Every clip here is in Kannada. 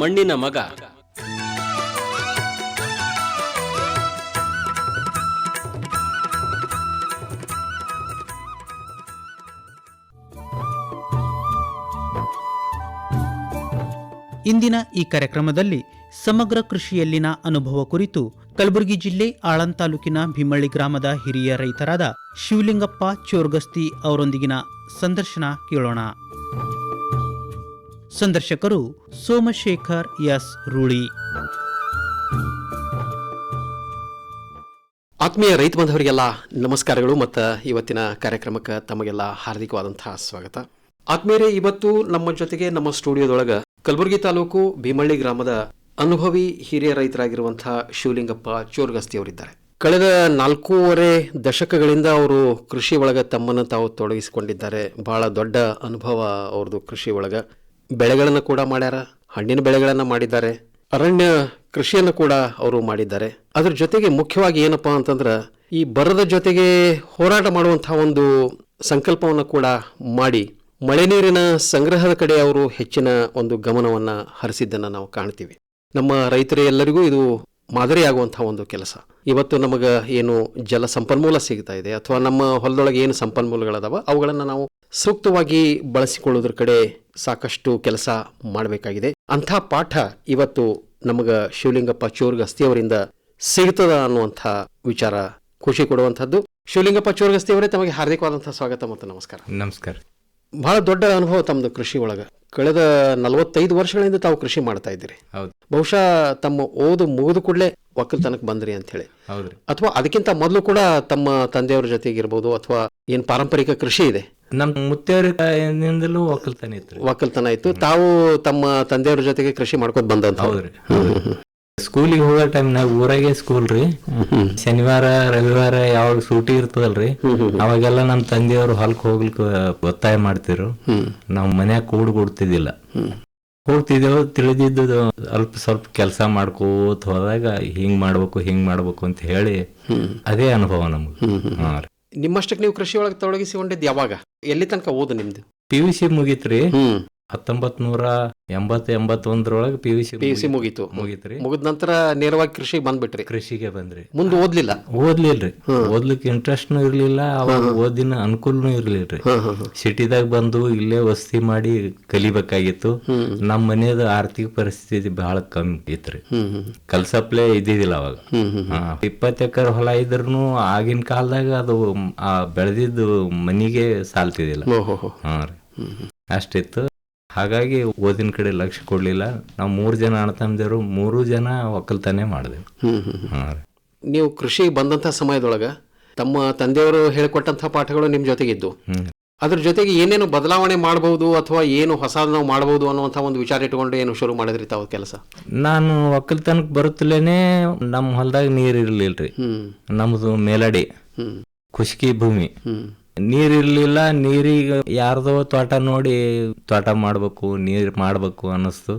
ಮಣ್ಣಿನ ಮಗ. ಇಂದಿನ ಈ ಕಾರ್ಯಕ್ರಮದಲ್ಲಿ ಸಮಗ್ರ ಕೃಷಿಯಲ್ಲಿನ ಅನುಭವ ಕುರಿತು ಕಲಬುರಗಿ ಜಿಲ್ಲೆ ಆಳಂದ ತಾಲೂಕಿನ ಭೀಮಳ್ಳಿ ಗ್ರಾಮದ ಹಿರಿಯ ರೈತರಾದ ಶಿವಲಿಂಗಪ್ಪ ಚೋರ್ಗಸ್ತಿ ಅವರೊಂದಿಗಿನ ಸಂದರ್ಶನ ಕೇಳೋಣ. ಸಂದರ್ಶಕರು ಸೋಮಶೇಖರ್ ಎಸ್ ರೂಳಿ. ಆತ್ಮೀಯ ರೈತ ಬಾಂಧವರಿಗೆಲ್ಲ ನಮಸ್ಕಾರಗಳು ಮತ್ತು ಇವತ್ತಿನ ಕಾರ್ಯಕ್ರಮಕ್ಕೆ ತಮಗೆಲ್ಲ ಹಾರ್ದಿಕವಾದಂತಹ ಸ್ವಾಗತ. ಆತ್ಮೀಯರೇ, ಇವತ್ತು ನಮ್ಮ ಜೊತೆಗೆ ನಮ್ಮ ಸ್ಟುಡಿಯೋದೊಳಗೆ ಕಲಬುರಗಿ ತಾಲೂಕು ಭೀಮಳ್ಳಿ ಗ್ರಾಮದ ಅನುಭವಿ ಹಿರಿಯ ರೈತರಾಗಿರುವಂತಹ ಶಿವಲಿಂಗಪ್ಪ ಚೋರ್ಗಸ್ತಿ ಅವರಿದ್ದಾರೆ ಕಳೆದ ನಾಲ್ಕೂವರೆ ದಶಕಗಳಿಂದ ಅವರು ಕೃಷಿ ಒಳಗೆ ತಮ್ಮನ್ನು ತಾವು ತೊಡಗಿಸಿಕೊಂಡಿದ್ದಾರೆ. ಬಹಳ ದೊಡ್ಡ ಅನುಭವ ಅವ್ರದ್ದು ಕೃಷಿ ಒಳಗೆ. ಬೆಳೆಗಳನ್ನು ಕೂಡ ಮಾಡ್ಯಾರ, ಹಣ್ಣಿನ ಬೆಳೆಗಳನ್ನು ಮಾಡಿದ್ದಾರೆ, ಅರಣ್ಯ ಕೃಷಿಯನ್ನು ಕೂಡ ಅವರು ಮಾಡಿದ್ದಾರೆ. ಅದ್ರ ಜೊತೆಗೆ ಮುಖ್ಯವಾಗಿ ಏನಪ್ಪ ಅಂತಂದ್ರೆ, ಈ ಬರದ ಜೊತೆಗೆ ಹೋರಾಟ ಮಾಡುವಂತಹ ಒಂದು ಸಂಕಲ್ಪವನ್ನು ಕೂಡ ಮಾಡಿ, ಮಳೆ ನೀರಿನ ಸಂಗ್ರಹದ ಕಡೆ ಅವರು ಹೆಚ್ಚಿನ ಒಂದು ಗಮನವನ್ನು ಹರಿಸಿದ್ದನ್ನು ನಾವು ಕಾಣ್ತೀವಿ. ನಮ್ಮ ರೈತರೇ ಎಲ್ಲರಿಗೂ ಇದು ಮಾದರಿಯಾಗುವಂತಹ ಒಂದು ಕೆಲಸ. ಇವತ್ತು ನಮಗೆ ಏನು ಜಲ ಸಂಪನ್ಮೂಲ ಸಿಗ್ತಾ ಇದೆ ಅಥವಾ ನಮ್ಮ ಹೊಲದೊಳಗೆ ಏನು ಸಂಪನ್ಮೂಲಗಳದಾವ, ಅವುಗಳನ್ನು ನಾವು ಸೂಕ್ತವಾಗಿ ಬಳಸಿಕೊಳ್ಳೋದ್ರ ಕಡೆ ಸಾಕಷ್ಟು ಕೆಲಸ ಮಾಡಬೇಕಾಗಿದೆ. ಅಂಥ ಪಾಠ ಇವತ್ತು ನಮಗ ಶಿವಲಿಂಗಪ್ಪ ಚೋರ್ಗಸ್ತಿ ಅವರಿಂದ ಸಿಗ್ತದ ಅನ್ನುವಂಥ ವಿಚಾರ ಖುಷಿ ಕೊಡುವಂಥದ್ದು. ಶಿವಲಿಂಗಪ್ಪ ಚೋರ್ಗಸ್ತಿ ಅವರೇ ತಮಗೆ ಹಾರ್ದಿಕವಾದಂತಹ ಸ್ವಾಗತ ಮತ್ತು ನಮಸ್ಕಾರ. ನಮಸ್ಕಾರ. ಬಹಳ ದೊಡ್ಡ ಅನುಭವ ತಮ್ಮದು ಕೃಷಿ ಒಳಗೆ. ಕಳೆದ ನಲವತ್ತೈದು ವರ್ಷಗಳಿಂದ ತಾವು ಕೃಷಿ ಮಾಡ್ತಾ ಇದ್ದೀರಿ. ಬಹುಶಃ ತಮ್ಮ ಓದು ಮುಗಿದು ಕೂಡಲೇ ಒಕ್ಕಲ್ತನಕ್ಕೆ ಬಂದ್ರಿ ಅಂತ ಹೇಳಿ. ಅಥವಾ ಅದಕ್ಕಿಂತ ಮೊದಲು ಕೂಡ ತಮ್ಮ ತಂದೆಯವರ ಜೊತೆಗಿರ್ಬೋದು ಅಥವಾ ಏನು ಪಾರಂಪರಿಕ ಕೃಷಿ ಇದೆ? ನಮ್ಮ ಮುತ್ತೆಯವರಿಂದಲೂ ಒಕ್ಕಲ್ತನ ಇತ್ತು ಒಕ್ಕಲ್ತನ ಇತ್ತು. ತಾವು ತಮ್ಮ ತಂದೆಯವರ ಜೊತೆಗೆ ಕೃಷಿ ಮಾಡ್ಕೊತ ಬಂದಂತ. ಹೌದ್ರಿ ಸ್ಕೂಲಿಗೆ ಹೋಗೋ ಟೈಮ್ನಾಗ ಊರಾಗೆ ಸ್ಕೂಲ್ ರೀ. ಶನಿವಾರ ರವಿವಾರ ಯಾವಾಗ ಸೂಟಿ ಇರ್ತದಲ್ರಿ. ಅವಾಗೆಲ್ಲ ನಮ್ಮ ತಂದೆಯವರು ಹೊಲಕ್ ಹೋಗ್ಲಿಕ್ಕೆ ಒತ್ತಾಯ ಮಾಡ್ತಿರು ನಾವು ಮನ್ಯಾಗ ಕೂಡ್ ಕೊಡ್ತಿದ್ದಿಲ್ಲ. ಹೋಗ್ತಿದ್ದೇವು ತಿಳಿದಿದ್ದು ಅಲ್ಪ ಸ್ವಲ್ಪ ಕೆಲಸ ಮಾಡ್ಕೋತ ಹೋದಾಗ ಹಿಂಗ್ ಮಾಡ್ಬೇಕು ಹಿಂಗ್ ಮಾಡ್ಬೇಕು ಅಂತ ಹೇಳಿ ಅದೇ ಅನುಭವ ನಮ್ಗೆ. ಹಾ ರೀ. ನಿಮ್ಮಷ್ಟಕ್ಕೆ ನೀವು ಕೃಷಿ ಒಳಗೆ ತೊಡಗಿಸಿಕೊಂಡಿದ್ದು ಯಾವಾಗ? ಎಲ್ಲಿ ತನಕ ಓದು ನಿಮ್ದು? ಪಿ ಯು ಸಿ ಮುಗೀತ್ರಿ. ಹತ್ತೊಂಬತ್ ನೂರ ಎಂಬತ್ ಎಂಬತ್ತೊಂದ್ರೊಳಗ P U C P U C ಮುಗೀತು. ಮುಗಿತ್ರಿ. ಮುಗಿದ ನಂತರ ನೇರವಾಗಿ ಕೃಷಿಗೆ ಬಂದ್ಬಿಟ್ರಿ. ಕೃಷಿಗೆ ಬಂದ್ರಿ. ಮುಂದೆ ಓದ್ಲಿಲ್ಲ. ಓದ್ಲಿಲ್ರಿ. ಓದ್ಲಿಕ್ಕೆ ಇಂಟ್ರೆಸ್ಟ್ನು ಇರ್ಲಿಲ್ಲ ಅವಾಗ ಓದಿನ ಅನುಕೂಲನೂ ಇರ್ಲಿಲ್ರಿ. ಸಿಟಿದಾಗ ಬಂದು ಇಲ್ಲೇ ವಸತಿ ಮಾಡಿ ಕಲಿಬೇಕಾಗಿತ್ತು. ನಮ್ಮ ಮನೆಯದ ಆರ್ಥಿಕ ಪರಿಸ್ಥಿತಿ ಬಹಳ ಕಮ್ಮಿ ಇತ್ರಿ. ಕಲ್ಸಪ್ಲೆ ಇದ್ದಿದ್ದಿಲ್ಲ ಅವಾಗ. ಇಪ್ಪತ್ತು ಎಕರೆ ಹೊಲ ಇದ್ರೂ ಆಗಿನ ಕಾಲದಾಗ ಅದು ಆ ಬೆಳೆದಿದ್ದು ಮನಿಗೆ ಸಾಲ್ತಿದಿಲ್ಲ ಹಾ. ರೀ. ಅಷ್ಟಿತ್ತು. ಹಾಗಾಗಿ ಓದಿನ ಕಡೆ ಲಕ್ಷ್ಯ ಕೊಡಲಿಲ್ಲ. ನಾವು ಮೂರು ಜನ ಅಣ್ಣ ತಮ್ಮದಿರು ಮೂರು ಜನ ಒಕ್ಕಲ್ತಾನೆ ಮಾಡಿದೆವು. ಹಾ ನೀವು ಕೃಷಿ ಬಂದಂಥ ಸಮಯದೊಳಗ ತಮ್ಮ ತಂದೆಯವರು ಹೇಳಿಕೊಟ್ಟಂಥ ಪಾಠಗಳು ನಿಮ್ಮ ಜೊತೆಗಿದ್ದು. ಅದ್ರ ಜೊತೆಗೆ ಏನೇನು ಬದಲಾವಣೆ ಮಾಡಬಹುದು ಅಥವಾ ಏನು ಹೊಸದು ನಾವು ಮಾಡಬಹುದು ಅನ್ನುವಂಥ ಒಂದು ವಿಚಾರ ಇಟ್ಕೊಂಡು ಏನು ಶುರು ಮಾಡಿದ್ರಿ ತಾವು ಕೆಲಸ? ನಾನು ಒಕ್ಕಲ್ತನಕ್ಕೆ ಬರುತ್ತಲೇನೆ ನಮ್ಮ ಹೊಲದಾಗ ನೀರು ಇರಲಿಲ್ಲ ರೀ ನಮ್ಮದು ಮೇಲಡಿ. ಖುಷ್ಕಿ ಭೂಮಿ. ಹ್ಮ್ ನೀರ್ ಇರ್ಲಿಲ್ಲ ನೀರಿಗೆ ಯಾರ್ದೋ ತೋಟ ನೋಡಿ ತೋಟ ಮಾಡ್ಬೇಕು ನೀರ್ ಮಾಡ್ಬೇಕು ಅನ್ನಿಸ್ತು.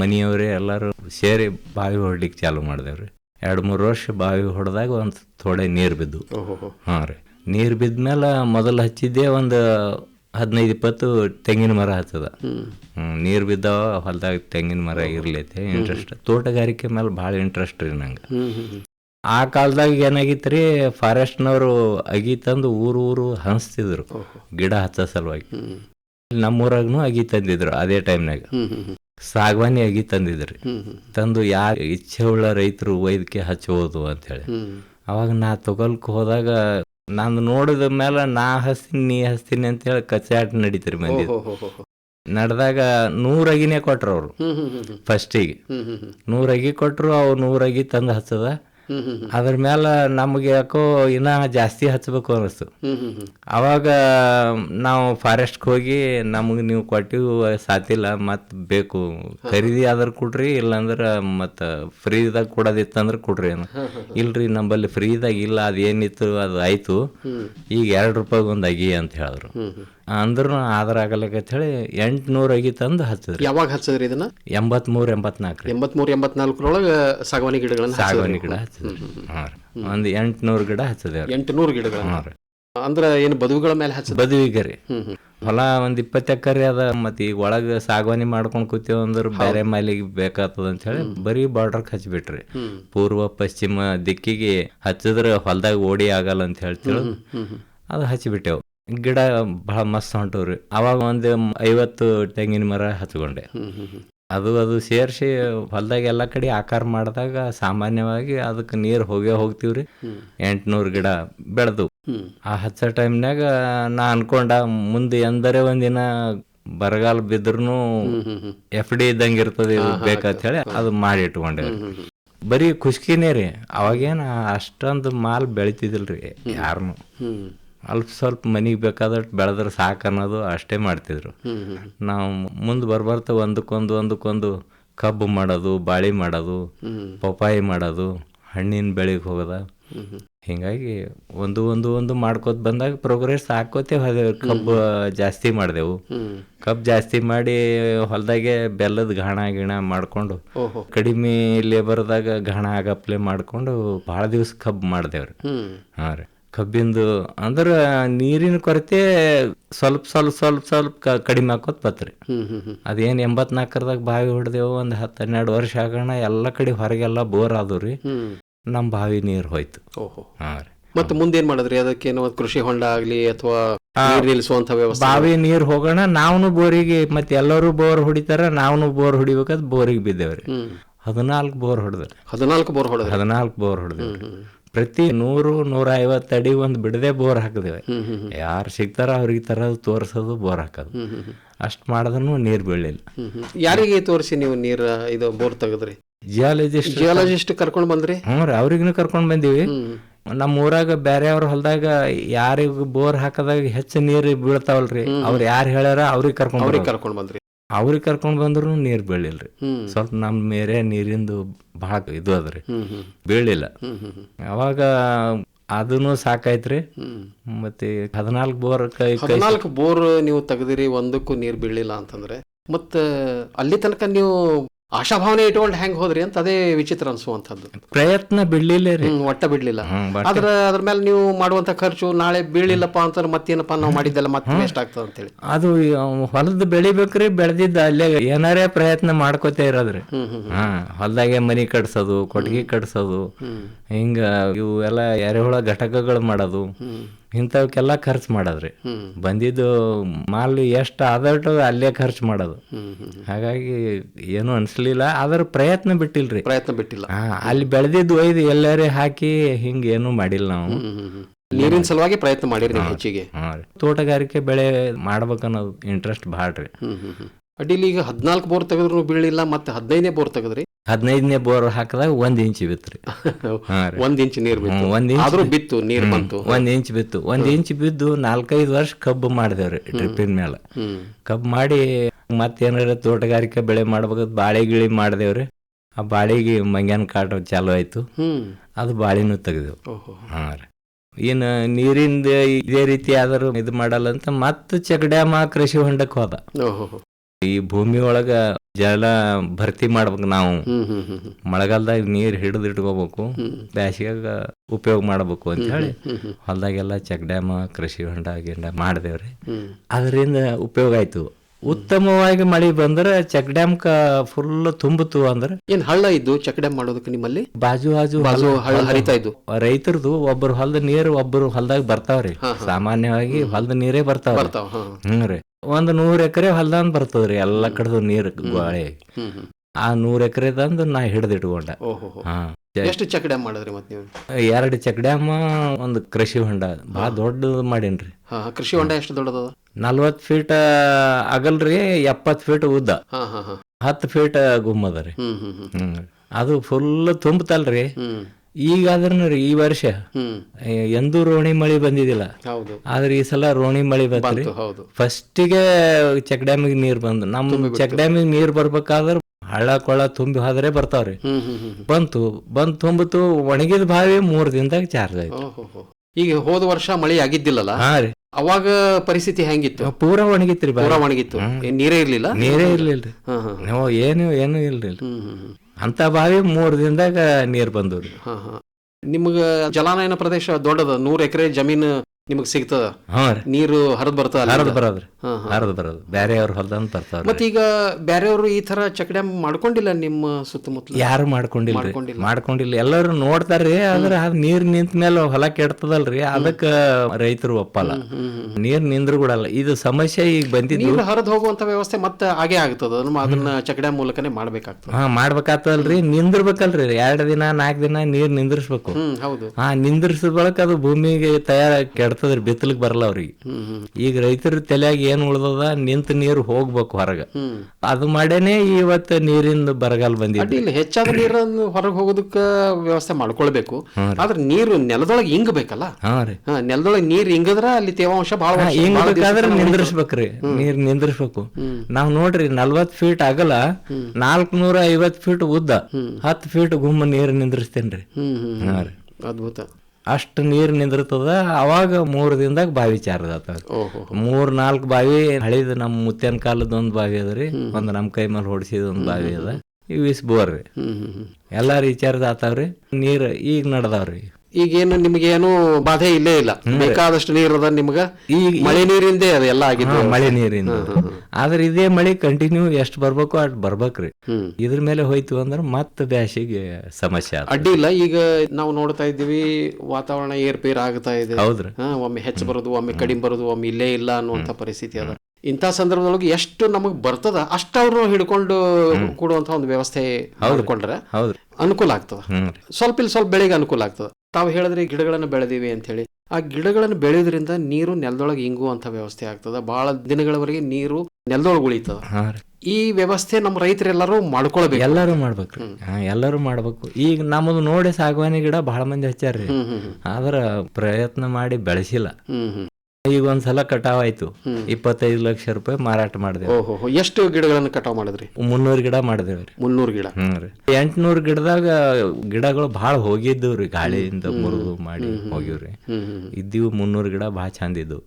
ಮನೆಯವರೇ ಎಲ್ಲರೂ ಸೇರಿ ಬಾವಿ ಹೊಡ್ಲಿಕ್ಕೆ ಚಾಲು ಮಾಡಿದೆವ್ರಿ. ಎರಡ್ ಮೂರು ವರ್ಷ ಬಾವಿ ಹೊಡೆದಾಗ ಒಂದ್ ಥೋಡೆ ನೀರ್ ಬಿದ್ದು. ಹಾ ರೀ. ನೀರ್ ಬಿದ್ಮೇಲೆ ಮೊದಲು ಹಚ್ಚಿದ್ದೆ ಒಂದು ಹದಿನೈದು ಇಪ್ಪತ್ತು ತೆಂಗಿನ ಮರ ಹತ್ತದ. ನೀರ್ ಬಿದ್ದಾವ ಹೊಲದಾಗ ತೆಂಗಿನ ಮರ ಇರ್ಲೈತೆ ಇಂಟ್ರೆಸ್ಟ್ ತೋಟಗಾರಿಕೆ ಮೇಲೆ ಭಾಳ ಇಂಟ್ರೆಸ್ಟ್ ರೀ ನಂಗೆ. ಆ ಕಾಲದಾಗ ರೀ ಫಾರೆಸ್ಟ್ನವರು ಅಗಿ ತಂದು ಊರು ಊರು ಹಂಚ್ತಿದ್ರು. ಗಿಡ ಹಚ್ಚೋ ಸಲುವಾಗಿ. ನಮ್ಮೂರಾಗೂ ನಮ್ಮೂರಾಗನು ಅಗಿ ತಂದಿದ್ರು ಅದೇ ಟೈಮ್ನಾಗ. ಸಾಗವಾನಿ ಅಗಿ ತಂದಿದ್ರಿ. ತಂದು ಯಾರ ಇಚ್ಛೆ ಉಳ್ಳ ರೈತರು ವೈದ್ಯಕ್ಕೆ ಹಚ್ಚಬಹುದು ಅಂತ ಹೇಳಿ ಅವಾಗ ನಾ ತಗೊಲ್ಕ್ ಹೋದಾಗ ನಾನು ನೋಡಿದ ಮೇಲೆ ನಾ ಹಸ್ತೀನಿ ನೀ ಹಸ್ತೀನಿ ಅಂತ ಹೇಳಿ ಕಚಾಟ ನಡೀತಿರಿ ಮಂದಿ ನಡೆದಾಗ ನೂರಗಿನೇ ಕೊಟ್ರು ಅವರು ಫಸ್ಟಿಗೆ. ನೂರಗಿ ಕೊಟ್ರು ಅವು ನೂರ್ ಅಗಿ ತಂದು ಹಚ್ಚದ. ಅದ್ರ ಮೇಲೆ ನಮಗೆ ಯಾಕೋ ಇನ್ನ ಜಾಸ್ತಿ ಹಚ್ಬೇಕು ಅನಿಸ್ತು. ಅವಾಗ ನಾವು ಫಾರೆಸ್ಟ್ಗೆ ಹೋಗಿ ನಮಗೆ ನೀವು ಕೊಟ್ಟಿವು ಸಾತಿಲ್ಲ ಮತ್ ಬೇಕು. ಖರೀದಿ ಆದ್ರೆ ಕೊಡ್ರಿ ಇಲ್ಲಾಂದ್ರ ಮತ್ತ ಫ್ರೀದಾಗ ಕೊಡೋದಿತ್ತಂದ್ರೆ ಕೊಡ್ರಿ ಇಲ್ರಿ ನಂಬಲ್ಲಿ ಫ್ರೀದಾಗ ಇಲ್ಲ ಅದೇನಿತ್ತು ಅದು ಆಯ್ತು. ಈಗ ಎರಡು ರೂಪಾಯಿಗೆ ಒಂದ್ ಅಗಿ ಅಂತ ಹೇಳಿದ್ರು. ಅಂದ್ರೂ ಆದ್ರ ಆಗಲಕ್ಕ ಹೇಳಿ ಎಂಟ್ನೂರ ಅಗಿ ತಂದು ಹಚ್ಚಿದ್ರಿ. ಯಾವಾಗ ಹಚ್ಚಿದ್ರಿ ಇದನ್ನ? ಎಂಬತ್ಮೂರ್ ಎಂಬತ್ನಾಲ್ಕು ಎಂಬತ್ಮೂರು ಎಂಬತ್ನಾಲ್ಕರೊಳಗ ಸಾಗವಾನಿ ಗಿಡಗಳನ್ನ ಸಾಗವಾನಿ ಗಿಡ ಹಚ್ಚಿದ್ರಿ ಹಾ ರೀ. ಒಂದ್ ಎಂಟ್ನೂರ್ ಗಿಡ ಹಚ್ಚದೇವ್ರಿ ಎಂಟು ನೂರು ಗಿಡಗಳನ್ನ ಹಾ ರೀ. ಅಂದ್ರ ಏನು ಬದುಗಳ ಮೇಲೆ ಹಚ್ಚ ಬದುವಿಗೆ ರೀ. ಹೊಲ ಒಂದ್ ಇಪ್ಪತ್ತು ಎಕರೆ ಅದ ಮತ್ ಈಗ ಒಳಗ ಸಾಗವಾನಿ ಮಾಡ್ಕೊಂಡ್ ಕೂತೇವ್ ಅಂದ್ರ ಬೇರೆ ಮಾಲಿಗೆ ಬೇಕಾಗ್ತದ ಅಂತ ಹೇಳಿ ಬರೀ ಬಾರ್ಡರ್ ಹಚ್ಬಿಟ್ರಿ. ಪೂರ್ವ ಪಶ್ಚಿಮ ದಿಕ್ಕಿಗೆ ಹಚ್ಚಿದ್ರ ಹೊಲದಾಗ ಓಡಿ ಆಗಲ್ಲ ಅಂತ ಹೇಳ್ತೇಳಿ ಅದು ಹಚ್ಚಿಬಿಟ್ಟೆವು ಗಿಡ ಬಹಳ ಮಸ್ತ್ ಹೊಂಟವ್ರಿ. ಅವಾಗ ಒಂದು ಐವತ್ತು ತೆಂಗಿನ ಮರ ಹಚ್ಕೊಂಡೆ. ಅದು ಅದು ಸೇರಿಸಿ ಹೊಲದಾಗ ಎಲ್ಲ ಕಡೆ ಆಕಾರ ಮಾಡಿದಾಗ ಸಾಮಾನ್ಯವಾಗಿ ಅದಕ್ಕೆ ನೀರು ಹೋಗೇ ಹೋಗ್ತೀವ್ರಿ. ಎಂಟುನೂರು ಗಿಡ ಬೆಳೆದು. ಆ ಹಚ್ಚ ಟೈಮ್ನಾಗ ನಾ ಅನ್ಕೊಂಡ ಮುಂದೆ ಎಂದರೆ ಒಂದಿನ ಬರಗಾಲ ಬಿದ್ದರೂ ಎಫ್ ಡಿ ಇದ್ದಂಗೆ ಇರ್ತದೆ ಇದು ಬೇಕಂತ ಹೇಳಿ ಅದು ಮಾಡಿ ಇಟ್ಕೊಂಡೆ. ಬರೀ ಖುಷ್ಕಿನೇ ರೀ. ಅವಾಗೇನ ಅಷ್ಟೊಂದು ಮಾಲ್ ಬೆಳಿತಿದಿಲ್ರಿ ಯಾರನ್ನು ಅಲ್ಪ ಸ್ವಲ್ಪ ಮನೆಗೆ ಬೇಕಾದಷ್ಟು ಬೆಳೆದ್ರೆ ಸಾಕು ಅನ್ನೋದು ಅಷ್ಟೇ ಮಾಡ್ತಿದ್ರು. ನಾವು ಮುಂದೆ ಬರ್ಬರ್ತಾ ಒಂದಕ್ಕೊಂದು ಒಂದಕ್ಕೊಂದು ಕಬ್ಬು ಮಾಡೋದು ಬಾಳೆ ಮಾಡೋದು ಪಪ್ಪಾಯಿ ಮಾಡೋದು ಹಣ್ಣಿನ ಬೆಳೆಗೆ ಹೋಗೋದ. ಹಿಂಗಾಗಿ ಒಂದು ಒಂದು ಒಂದು ಮಾಡ್ಕೋತ ಬಂದಾಗ ಪ್ರೋಗ್ರೆಸ್ ಹಾಕೋತೆ ಹೋದೆವು. ಕಬ್ಬು ಜಾಸ್ತಿ ಮಾಡಿದೆವು. ಕಬ್ಬು ಜಾಸ್ತಿ ಮಾಡಿ ಹೊಲದಾಗೆ ಬೆಲ್ಲದ ಘಾಣ ಗಿಣ ಮಾಡ್ಕೊಂಡು ಕಡಿಮೆ ಲೇಬರ್ದಾಗ ಘಾಣ ಆಗಪ್ಲೆ ಮಾಡ್ಕೊಂಡು ಭಾಳ ದಿವ್ಸ ಕಬ್ಬು ಮಾಡಿದೆವ್ರಿ. ಹಾಂ ರೀ. ಕಬ್ಬಿಂದು ಅಂದ್ರೆ ನೀರಿನ ಕೊರತೆ ಸ್ವಲ್ಪ ಸ್ವಲ್ಪ ಸ್ವಲ್ಪ ಸ್ವಲ್ಪ ಕಡಿಮೆ ಆಕೋತ್ ಬತ್ರಿ. ಅದೇನು ಎಂಬತ್ನಾಲ್ಕರದಾಗ ಬಾವಿ ಹೊಡೆದೆವು ಒಂದು ಹತ್ತು ಹನ್ನೆರಡು ವರ್ಷ ಆಗೋಣ ಎಲ್ಲ ಕಡೆ ಹೊರಗೆಲ್ಲ ಬೋರ್ ಆದವು ರೀ ಹ್ಮ್. ನಮ್ಮ ಬಾವಿ ನೀರು ಹೋಯ್ತು. ಓಹೋ. ಹಾಂ ರೀ. ಮತ್ತೆ ಮುಂದೇನ್ ಮಾಡಿದ್ರಿ? ಅದಕ್ಕೇನೋ ಒಂದ್ ಕೃಷಿ ಹೊಂಡ ಆಗ್ಲಿ ಅಥವಾ ವ್ಯವಸ್ಥೆ? ಬಾವಿ ನೀರು ಹೋಗೋಣ ನಾವು ಬೋರಿಗೆ ಮತ್ತೆ ಎಲ್ಲರೂ ಬೋರ್ ಹೊಡಿತಾರ ನಾವು ಬೋರ್ ಹೊಡಿಬೇಕಾದ್ ಬೋರಿಗೆ ಬಿದ್ದೇವ್ರಿ. ಹದಿನಾಲ್ಕು ಬೋರ್ ಹೊಡೆದ್ರಿ. ಹದಿನಾಲ್ಕು ಬೋರ್ ಹೊಡೆದ್ರಿ? ಹದಿನಾಲ್ಕು ಬೋರ್ ಹೊಡೆದ್ರಿ. ಪ್ರತಿ ನೂರು ನೂರ ಐವತ್ತು ಅಡಿ ಒಂದು ಬಿಡದೆ ಬೋರ್ ಹಾಕಿದೆ ಯಾರು ಸಿಗ್ತಾರ ಅವ್ರಿಗೆ ತರೋದು ತೋರಿಸೋದು ಬೋರ್ ಹಾಕೋದು. ಅಷ್ಟು ಮಾಡಿದ್ರು ನೀರು ಬೀಳಲಿಲ್ಲ. ಯಾರಿಗೆ ತೋರಿಸಿ ನೀವು ನೀರ್ ಇದು ಬೋರ್ ತೆಗೆದ್ರಿ? ಜಿಯಾಲಜಿಸ್ಟ್ ಜಿಯಾಲಜಿಸ್ಟ್ ಕರ್ಕೊಂಡು ಬಂದ್ರಿ? ಹ್ಞೂ ರೀ ಅವ್ರಿಗೂ ಕರ್ಕೊಂಡು ಬಂದೀವಿ. ನಮ್ಮ ಊರಾಗ ಬೇರೆಯವ್ರ ಹೊಲದಾಗ ಯಾರಿಗ ಬೋರ್ ಹಾಕದಾಗ ಹೆಚ್ಚು ನೀರು ಬೀಳ್ತಾವಲ್ರಿ. ಅವ್ರು ಯಾರು ಹೇಳ್ಯಾರ ಅವ್ರಿಗೆ ಕರ್ಕೊಂಡು ಅವ್ರಿಗೆ ಕರ್ಕೊಂಡು ಬಂದ್ರಿ. ಅವ್ರಿಗೆ ಕರ್ಕೊಂಡು ಬಂದ್ರು ನೀರು ಬೀಳಿಲ್ರಿ. ಸ್ವಲ್ಪ ನಮ್ಮ ಮೇರೆ ನೀರಿಂದು ಬಹಳ ಇದು ಅದ್ರಿ. ಬೀಳಿಲ್ಲ. ಅವಾಗ ಅದನ್ನು ಸಾಕಾಯ್ತ್ರಿ. ಮತ್ತೆ ಹದಿನಾಲ್ಕು ಬೋರ್ ಕೈ ಹದಿನಾಲ್ಕು ಬೋರ್ ನೀವು ತೆಗೆದಿರಿ ಒಂದಕ್ಕೂ ನೀರ್ ಬೀಳಿಲ್ಲ ಅಂತಂದ್ರೆ. ಮತ್ತ ಅಲ್ಲಿ ತನಕ ನೀವು ಆಶಾಭಾವನೆ ಇಟ್ಕೊಂಡು ಹೆಂಗ್ ಹೋದ್ರಿ ಅಂತ ಅದೇ ವಿಚಿತ್ರ ಅನ್ಸುವಂಥದ್ದು. ಪ್ರಯತ್ನ ಬಿಡ್ಲಿಲ್ಲ ರೀ. ಒಟ್ಟ ಬಿಡ್ಲಿಲ್ಲ. ಆದ್ರೆ ಅದ್ರ ಮೇಲೆ ನೀವು ಮಾಡುವಂತ ಖರ್ಚು ನಾಳೆ ಬೀಳಿಲ್ಲಪ್ಪ ಅಂತಂದ್ರೆ ಮತ್ತೇನಪ್ಪ ನಾವು ಮಾಡಿದ್ದೆಲ್ಲ ಮತ್ತೆ ವೇಸ್ಟ್ ಆಗ್ತದ ಅಂತೇಳಿ. ಅದು ಹೊಲದ ಬೆಳಿಬೇಕ್ರಿ ಬೆಳೆದಿದ್ದ ಅಲ್ಲೇ ಏನಾರೇ ಪ್ರಯತ್ನ ಮಾಡ್ಕೋತ ಇರೋದ್ರಿ. ಹೊಲದಾಗೆ ಮನಿ ಕಟ್ಸೋದು ಕೊಟ್ಟಿಗೆ ಕಟ್ಸೋದು ಹಿಂಗ ಇವು ಎಲ್ಲ ಎರೆಹುಳ ಘಟಕಗಳು ಮಾಡೋದು. ಇಂಥವಕ್ಕೆಲ್ಲ ಖರ್ಚು ಮಾಡೋದ್ರಿ. ಬಂದಿದ್ದು ಮಾಲ್ ಎಷ್ಟು ಆದಷ್ಟು ಅಲ್ಲೇ ಖರ್ಚು ಮಾಡೋದು. ಹಾಗಾಗಿ ಏನು ಅನ್ಸ್ಲಿಲ್ಲ ಆದ್ರ ಪ್ರಯತ್ನ ಬಿಟ್ಟಿಲ್ರಿ. ಪ್ರಯತ್ನ ಬಿಟ್ಟಿಲ್ಲ. ಅಲ್ಲಿ ಬೆಳೆದಿದ್ದು ಒಯ್ದು ಎಲ್ಲರೇ ಹಾಕಿ ಹಿಂಗ ಏನು ಮಾಡಿಲ್ಲ ನಾವು. ನೀರಿನ ಸಲುವಾಗಿ ಪ್ರಯತ್ನ ಮಾಡಿರಿ ಹೆಚ್ಚಿಗೆ. ತೋಟಗಾರಿಕೆ ಬೆಳೆ ಮಾಡ್ಬೇಕನ್ನೋದು ಇಂಟ್ರೆಸ್ಟ್ ಭಾಳ ರೀ ಅಡಿಲಿ ಈಗ ಹದಿನಾಲ್ಕು ಬೋರ್ ತೆಗೆದ್ರು ಬೀಳಿಲ್ಲ ಮತ್ತೆ ಹದಿನೈದನೇ ಬೋರ್ ತೆಗೆದ್ರಿ. ಹದಿನೈದನೇ ಬೋರ್ ಹಾಕಿದಾಗ ಒಂದ್ ಇಂಚ್ ಬಿತ್ರಿ ಒಂದ್ ಇಂಚ್ ನೀರ್ ಬಿತ್ತು. ಒಂದ್ ಇಂಚ್ ಆದ್ರೂ ಬಿತ್ತು. ನೀರ್ ಬಂತು. ಒಂದ್ ಇಂಚ್ ಬಿತ್ತು. ಒಂದ್ ಇಂಚ್ ಬಿದ್ದು ನಾಲ್ಕೈದು ವರ್ಷ ಕಬ್ಬು ಮಾಡಿದೇವ್ರಿ ಟ್ರಿಪ್ಪಿನ ಮೇಲೆ ಕಬ್ಬು ಮಾಡಿ ಮತ್ತೇನಾರ ತೋಟಗಾರಿಕೆ ಬೆಳೆ ಮಾಡ್ಬೇಕು ಬಾಳೆ ಗಿಳಿ ಮಾಡಿದೇವ್ರಿ. ಆ ಬಾಳೆಗೆ ಮಂಗ್ಯಾನ ಕಾಟ ಚಾಲು ಆಯ್ತು. ಅದು ಬಾಳೆನೂ ತೆಗೆದೆವು ಹಾ ರೀ. ಇನ್ನು ನೀರಿಂದ ಇದೇ ರೀತಿ ಆದರೂ ಇದು ಮಾಡಲ್ಲ ಅಂತ ಮತ್ತೆ ಚೆಕ್ ಡ್ಯಾಮ ಕೃಷಿ ಹೊಂಡಕ್ಕೆ ಹೋದ. ಈ ಭೂಮಿ ಒಳಗ ಜಲ ಭರ್ತಿ ಮಾಡ್ಬೇಕು ನಾವು. ಮಳೆಗಾಲದಾಗ ನೀರ್ ಹಿಡಿದು ಇಟ್ಕೋಬೇಕು ಬ್ಯಾಸಿಗಾಗ ಉಪಯೋಗ ಮಾಡ್ಬೇಕು ಅಂತ ಹೇಳಿ. ಹೊಲದಾಗೆಲ್ಲ ಚೆಕ್ ಡ್ಯಾಮ್ ಕೃಷಿ ಹೊಂಡ ಗಿಂಡ ಮಾಡ್ದೇವ್ರಿ. ಅದರಿಂದ ಉಪಯೋಗ ಆಯ್ತು. ಉತ್ತಮವಾಗಿ ಮಳೆ ಬಂದ್ರೆ ಚೆಕ್ ಡ್ಯಾಮ್ ಕ ಫುಲ್ ತುಂಬಿತು ಅಂದ್ರೆ ಏನ್ ಹಳ್ಳ ಇದ್ದು ಚೆಕ್ ಡ್ಯಾಮ್ ಮಾಡೋದಕ್ಕೆ ನಿಮ್ಮಲ್ಲಿ? ಬಾಜು ಬಾಜು ಬಾಜು ಹಳ್ಳ ಹರಿತಾ ಇದ್ದು. ರೈತರದು ಒಬ್ಬರು ಹೊಲದ ನೀರು ಒಬ್ಬರು ಹೊಲದಾಗ ಬರ್ತಾವ್ರಿ. ಸಾಮಾನ್ಯವಾಗಿ ಹೊಲದ ನೀರೇ ಬರ್ತಾವ ಹ್ಮ್ ರೀ. ಒಂದ್ ನೂರ್ ಎಕರೆ ಹೊಲ್ದಾನ್ ಬರ್ತದ್ರಿ ಎಲ್ಲಾ ಕಡೆದು ನೀರ್ ಗಾಳಿ. ಆ ನೂರ್ ಎಕರೆ ತಂದು ನಾ ಹಿಡಿದು ಇಟ್ಕೊಂಡ ಹೋ. ಎಷ್ಟು ಚೆಕ್ ಡ್ಯಾಮ್ ಮಾಡಿದ್ರಿ ಮತ್ತೆ ನೀವು? ಎರಡು ಚೆಕ್ ಡ್ಯಾಮ್ ಒಂದು ಕೃಷಿ ಹೊಂಡ. ಬಹಳ ದೊಡ್ಡದು ಮಾಡೇನ್ರಿ. ಕೃಷಿ ಹೊಂಡ ಎಷ್ಟು ದೊಡ್ಡದ ನಲ್ವತ್ ಫೀಟ್ ಅಗಲ್ರಿ ಎಪ್ಪತ್ ಫೀಟ್ ಉದ್ದ. ಹತ್ತು ಫೀಟ್ ಗುಮ್ಮದ ರೀ. ಅದು ಫುಲ್ ತುಂಬತಲ್ರಿ. ಈಗ ರೀ ಈ ವರ್ಷ ಎಂದೂ ರೋಣಿ ಮಳಿ ಬಂದಿದ್ದಿಲ್ಲ. ಹೌದು. ಆದ್ರೆ ಈ ಸಲ ರೋಣಿ ಮಳಿ ಬಂದ್ರಿ ಫಸ್ಟಿಗೆ ಚೆಕ್ ಡ್ಯಾಮಿಗೆ ನೀರ್ ಬಂದು ನಮ್ ಚೆಕ್ ಡ್ಯಾಮಿಗೆ ನೀರ್ ಬರ್ಬೇಕಾದ್ರೆ ಹಳ್ಳ ಕೊಳ್ಳ ತುಂಬಿ ಹೋದ್ರೆ ಬರ್ತಾವ್ರಿ. ಬಂತು ಬಂದ್ ತುಂಬಿತು ಒಣಗಿದ ಬಾವಿ ಮೂರ್ ದಿನದಾಗ ಚಾರ್ಜ್ ಆಯ್ತು. ಈಗ ಹೋದ ವರ್ಷ ಮಳೆ ಆಗಿದ್ದಿಲ್ಲಲ್ಲ? ಹಾ ರೀ. ಅವಾಗ ಪರಿಸ್ಥಿತಿ ಹೆಂಗಿತ್ತು? ಪೂರ ಒಣಗಿತ್ರಿ ಪೂರ ಒಣಗಿತ್ತು. ನೀರೇ ಇರ್ಲಿಲ್ಲ? ನೀರೇ ಇರ್ಲಿಲ್ಲ. ಏನು ಏನು ಇಲ್ರಿ ಅಂತ ಬಾವಿ ಮೂರು ದಿನದಾಗ ನೀರು ಬಂದವ್ರಿ ಹಾ ಹಾ. ನಿಮ್ಗ ಜಲಾನಯನ ಪ್ರದೇಶ ದೊಡ್ಡದ, ನೂರು ಎಕರೆ ಜಮೀನು ನಿಮಗ್ ಸಿಗ್ತದ? ನೀರು ಹರಿದ್ ಬರ್ತದ? ಹರಿದು ಬರೋದ್ರಿ. ಹರಿದು ಬರೋದು. ಬೇರೆಯವ್ರ ಹೊಲ್ದಂತ ಬರ್ತಾವ್ರಿ ಮತ್ತೆ ಈಗ ಬೇರೆಯವರು ಈ ತರ ಚೆಕ್ ಡ್ಯಾಮ್ ಮಾಡ್ಕೊಂಡಿಲ್ಲ ನಿಮ್ಮ ಸುತ್ತಮುತ್ತಲ? ಯಾರು ಮಾಡ್ಕೊಂಡಿಲ್ರಿ ಮಾಡ್ಕೊಂಡಿಲ್ಲ. ಮಾಡ್ಕೊಂಡಿಲ್ಲ. ಎಲ್ಲರೂ ನೋಡ್ತಾರ್ರಿ ಆದ್ರೆ ನೀರ್ ನಿಂತ ಮೇಲೆ ಹೊಲ ಕೆಡ್ತದಲ್ರಿ ಅದಕ್ಕ ರೈತರು ಒಪ್ಪಲ್ಲ. ನೀರ್ ನಿಂದ್ರು ಕೂಡಲ್ಲ ಇದು ಸಮಸ್ಯೆ ಈಗ ಬಂದಿದ್ದು ನೀರು ಹರಿದು ಹೋಗುವಂತ ವ್ಯವಸ್ಥೆ ಮತ್ತೆ ಹಾಗೆ ಆಗ್ತದ? ಅದನ್ನ- ಚಕಡೆ ಮೂಲಕನೇ ಮಾಡ್ಬೇಕಾಗ್ತದ. ಹಾ ಮಾಡ್ಬೇಕಾಗ್ತದಲ್ರಿ ನಿಂದಿರ್ಬೇಕಲ್ರಿ. ಎರಡ್ ದಿನ ನಾಲ್ಕ್ ದಿನ ನೀರ್ ನಿಂದ್ರಿಸ್ಬೇಕು. ಹೌದು. ಹಾ ನಿಂದ್ರಿಸಿದ ಬಳಕ ಅದು ಭೂಮಿಗೆ ತಯಾರ ಕೆಡ್ತದ್ರಿ ಬಿತ್ತಲಿಕ್ಕೆ ಬರಲ್ಲ ಅವ್ರಿಗೆ. ಈಗ ರೈತರ ತಲೆಯಾಗ ಏನ್ ಉಳ್ದದ ನಿಂತ ನೀರು ಹೋಗ್ಬೇಕು ಹೊರಗ. ಅದು ಮಾಡೇನೆ ಇವತ್ತು ನೀರಿಂದ ಬರಗಾಲ ಬಂದಿದೆ. ಇಲ್ಲ ಹೆಚ್ಚಾದ ನೀರನ್ನು ಹೊರಗೆ ಹೋಗೋದಕ್ಕೆ ವ್ಯವಸ್ಥೆ ಮಾಡ್ಕೊಳ್ಬೇಕು. ಆದ್ರೆ ನೀರು ನೆಲದೊಳಗೆ ಇಂಗಬೇಕಲ್ಲ ಹಾ ರೀ. ನೆಲದೊಳಗೆ ನೀರ್ ಹಿಂಗದ್ರ ಅಲ್ಲಿ ತೇವಾಂಶ ಬಹಳ ವರ್ಷ- ಹಿಂಗ್ ಬಹಳ ದಿವ್ಸ ಬೇಕಾದ್ರೆ ತನಕ ಉಳಿತದೆ. ನಿಂದ್ರಿಸ್ಬೇಕ್ರಿ ನೀರ್ ನಿಂದ್ರಿಸ್ಬೇಕು. ನಾವ್ ನೋಡ್ರಿ ನಲ್ವತ್ ಫೀಟ್ ಆಗಲ್ಲ ನಾಲ್ಕನೂರ ಐವತ್ ಫೀಟ್ ಉದ್ದ ಹತ್ತು ಫೀಟ್ ಗುಮ್ಮ ನೀರ್ ನಿಂದ್ರಿಸ್ತೇನ್ರಿ. ಹಾ ರೀ. ಅದ್ಭುತ. ಅಷ್ಟು ನೀರು ನಿಂದಿರ್ತದ ಅವಾಗ ಮೂರ್ ದಿನದಾಗ ಬಾವಿ ಚಾರ್ಜ್ ಓಹೋ. ಮೂರ್ ನಾಲ್ಕು ಬಾವಿ ಹಳಿದ ನಮ್ ಮುತ್ಯನ್ ಕಾಲದ ಒಂದ್ ಬಾವಿ ಅದ್ರಿ ಒಂದ್ ನಮ್ ಕೈ ಮೇಲೆ ಹೊಡಿಸಿದ ಒಂದ್ ಬಾವಿ ಅದ. ಇವಿಸ್ ಬೋರ್ ರೀ. ಎಲ್ಲ ರೀಚಾರ್ಜ್ ಆತಾವ್ರಿ ನೀರ್ ಈಗ ನಡ್ದಾವ್ರಿ. ಈಗೇನು ನಿಮ್ಗೇನು ಬಾಧೆ ಇಲ್ಲೇ ಇಲ್ಲ. ಬೇಕಾದಷ್ಟು ನೀರದ ನಿಮ್ಗ. ಈ ಮಳೆ ನೀರಿಂದೇ ಅದೆಲ್ಲ ಆಗಿದ್ದು. ಹಾ, ಮಳೆ ನೀರಿಂದ. ಆದ್ರೆ ಇದೇ ಮಳೆ ಕಂಟಿನ್ಯೂ ಎಷ್ಟು ಬರ್ಬೇಕು ಅಷ್ಟು ಬರ್ಬೇಕ್ರಿ. ಇದ್ರ ಮೇಲೆ ಹೋಯ್ತು ಅಂದ್ರೆ ಮತ್ತೆ ಬ್ಯಾಸಿಗೆ ಸಮಸ್ಯೆ ಅಡ್ಡಿ ಇಲ್ಲ. ಈಗ ನಾವು ನೋಡ್ತಾ ಇದ್ದೀವಿ ವಾತಾವರಣ ಏರ್ಪೇರ್ ಆಗ್ತಾ ಇದೆ. ಹೌದ್ರಿ. ಒಮ್ಮೆ ಹೆಚ್ಚು ಬರೋದು ಒಮ್ಮೆ ಕಡಿಮೆ ಬರೋದು ಒಮ್ಮೆ ಇಲ್ಲೇ ಇಲ್ಲ ಅನ್ನುವಂತ ಪರಿಸ್ಥಿತಿ ಅದ. ಇಂಥ ಸಂದರ್ಭದೊಳಗೆ ಎಷ್ಟು ನಮಗ್ ಬರ್ತದ ಅಷ್ಟು ಅವ್ರು ಹಿಡ್ಕೊಂಡು ಕೊಡುವಂತ ಒಂದು ವ್ಯವಸ್ಥೆ ಮಾಡ್ಕೊಂಡ್ರೆ ಅನುಕೂಲ ಆಗ್ತದ. ಸ್ವಲ್ಪ ಇಲ್ಲಿ ಸ್ವಲ್ಪ ಬೆಳೆಗೆ ಅನುಕೂಲ ಆಗ್ತದ. ತಾವು ಹೇಳಿದ್ರೆ ಗಿಡಗಳನ್ನು ಬೆಳೆದಿವಿ ಅಂತ ಹೇಳಿ ಆ ಗಿಡಗಳನ್ನು ಬೆಳೆಯೋದ್ರಿಂದ ನೀರು ನೆಲದೊಳಗೆ ಇಂಗುವಂಥ ವ್ಯವಸ್ಥೆ ಆಗ್ತದೆ. ಭಾಳ ದಿನಗಳವರೆಗೆ ನೀರು ನೆಲದೊಳಗೆ ಉಳಿತದ. ಈ ವ್ಯವಸ್ಥೆ ನಮ್ಮ ರೈತರೆಲ್ಲರೂ ಮಾಡ್ಕೊಳ್ಬೇಕು. ಎಲ್ಲರೂ ಮಾಡ್ಬೇಕು. ಹಾ ಎಲ್ಲರೂ ಮಾಡ್ಬೇಕು. ಈಗ ನಮ್ಮದು ನೋಡಿ ಸಾಗುವಾನಿ ಗಿಡ ಬಹಳ ಮಂದಿ ಹಚ್ಚಾರ್ರಿ. ಆದ್ರ ಪ್ರಯತ್ನ ಮಾಡಿ ಬೆಳೆಸಿಲ್ಲ. ಈಗ ಒಂದ್ಸಲ ಕಟಾವ್ ಆಯ್ತು. ಇಪ್ಪತ್ತೈದು ಲಕ್ಷ ರೂಪಾಯಿ ಮಾರಾಟ ಮಾಡಿದೆವು. ಓಹೋ. ಎಷ್ಟು ಗಿಡಗಳನ್ನು ಕಟಾವ್ ಮಾಡಿದ್ರಿ? ಮುನ್ನೂರು ಗಿಡ ಮಾಡಿದೇವ್ರಿ ಮುನ್ನೂರು ಗಿಡ. ಹ್ಮ್ ರೀ. ಎಂಟ್ನೂರ್ ಗಿಡದಾಗ ಗಿಡಗಳು ಭಾಳ ಹೋಗಿದ್ದವ್ರಿ ಗಾಳಿಯಿಂದ ಮುರಿದು ಮಾಡಿ ಹೋಗಿವ್ರಿ ಇದ್ದೀವಿ ಮುನ್ನೂರು ಗಿಡ ಭಾಳ ಚಂದ ಇದ್ವು.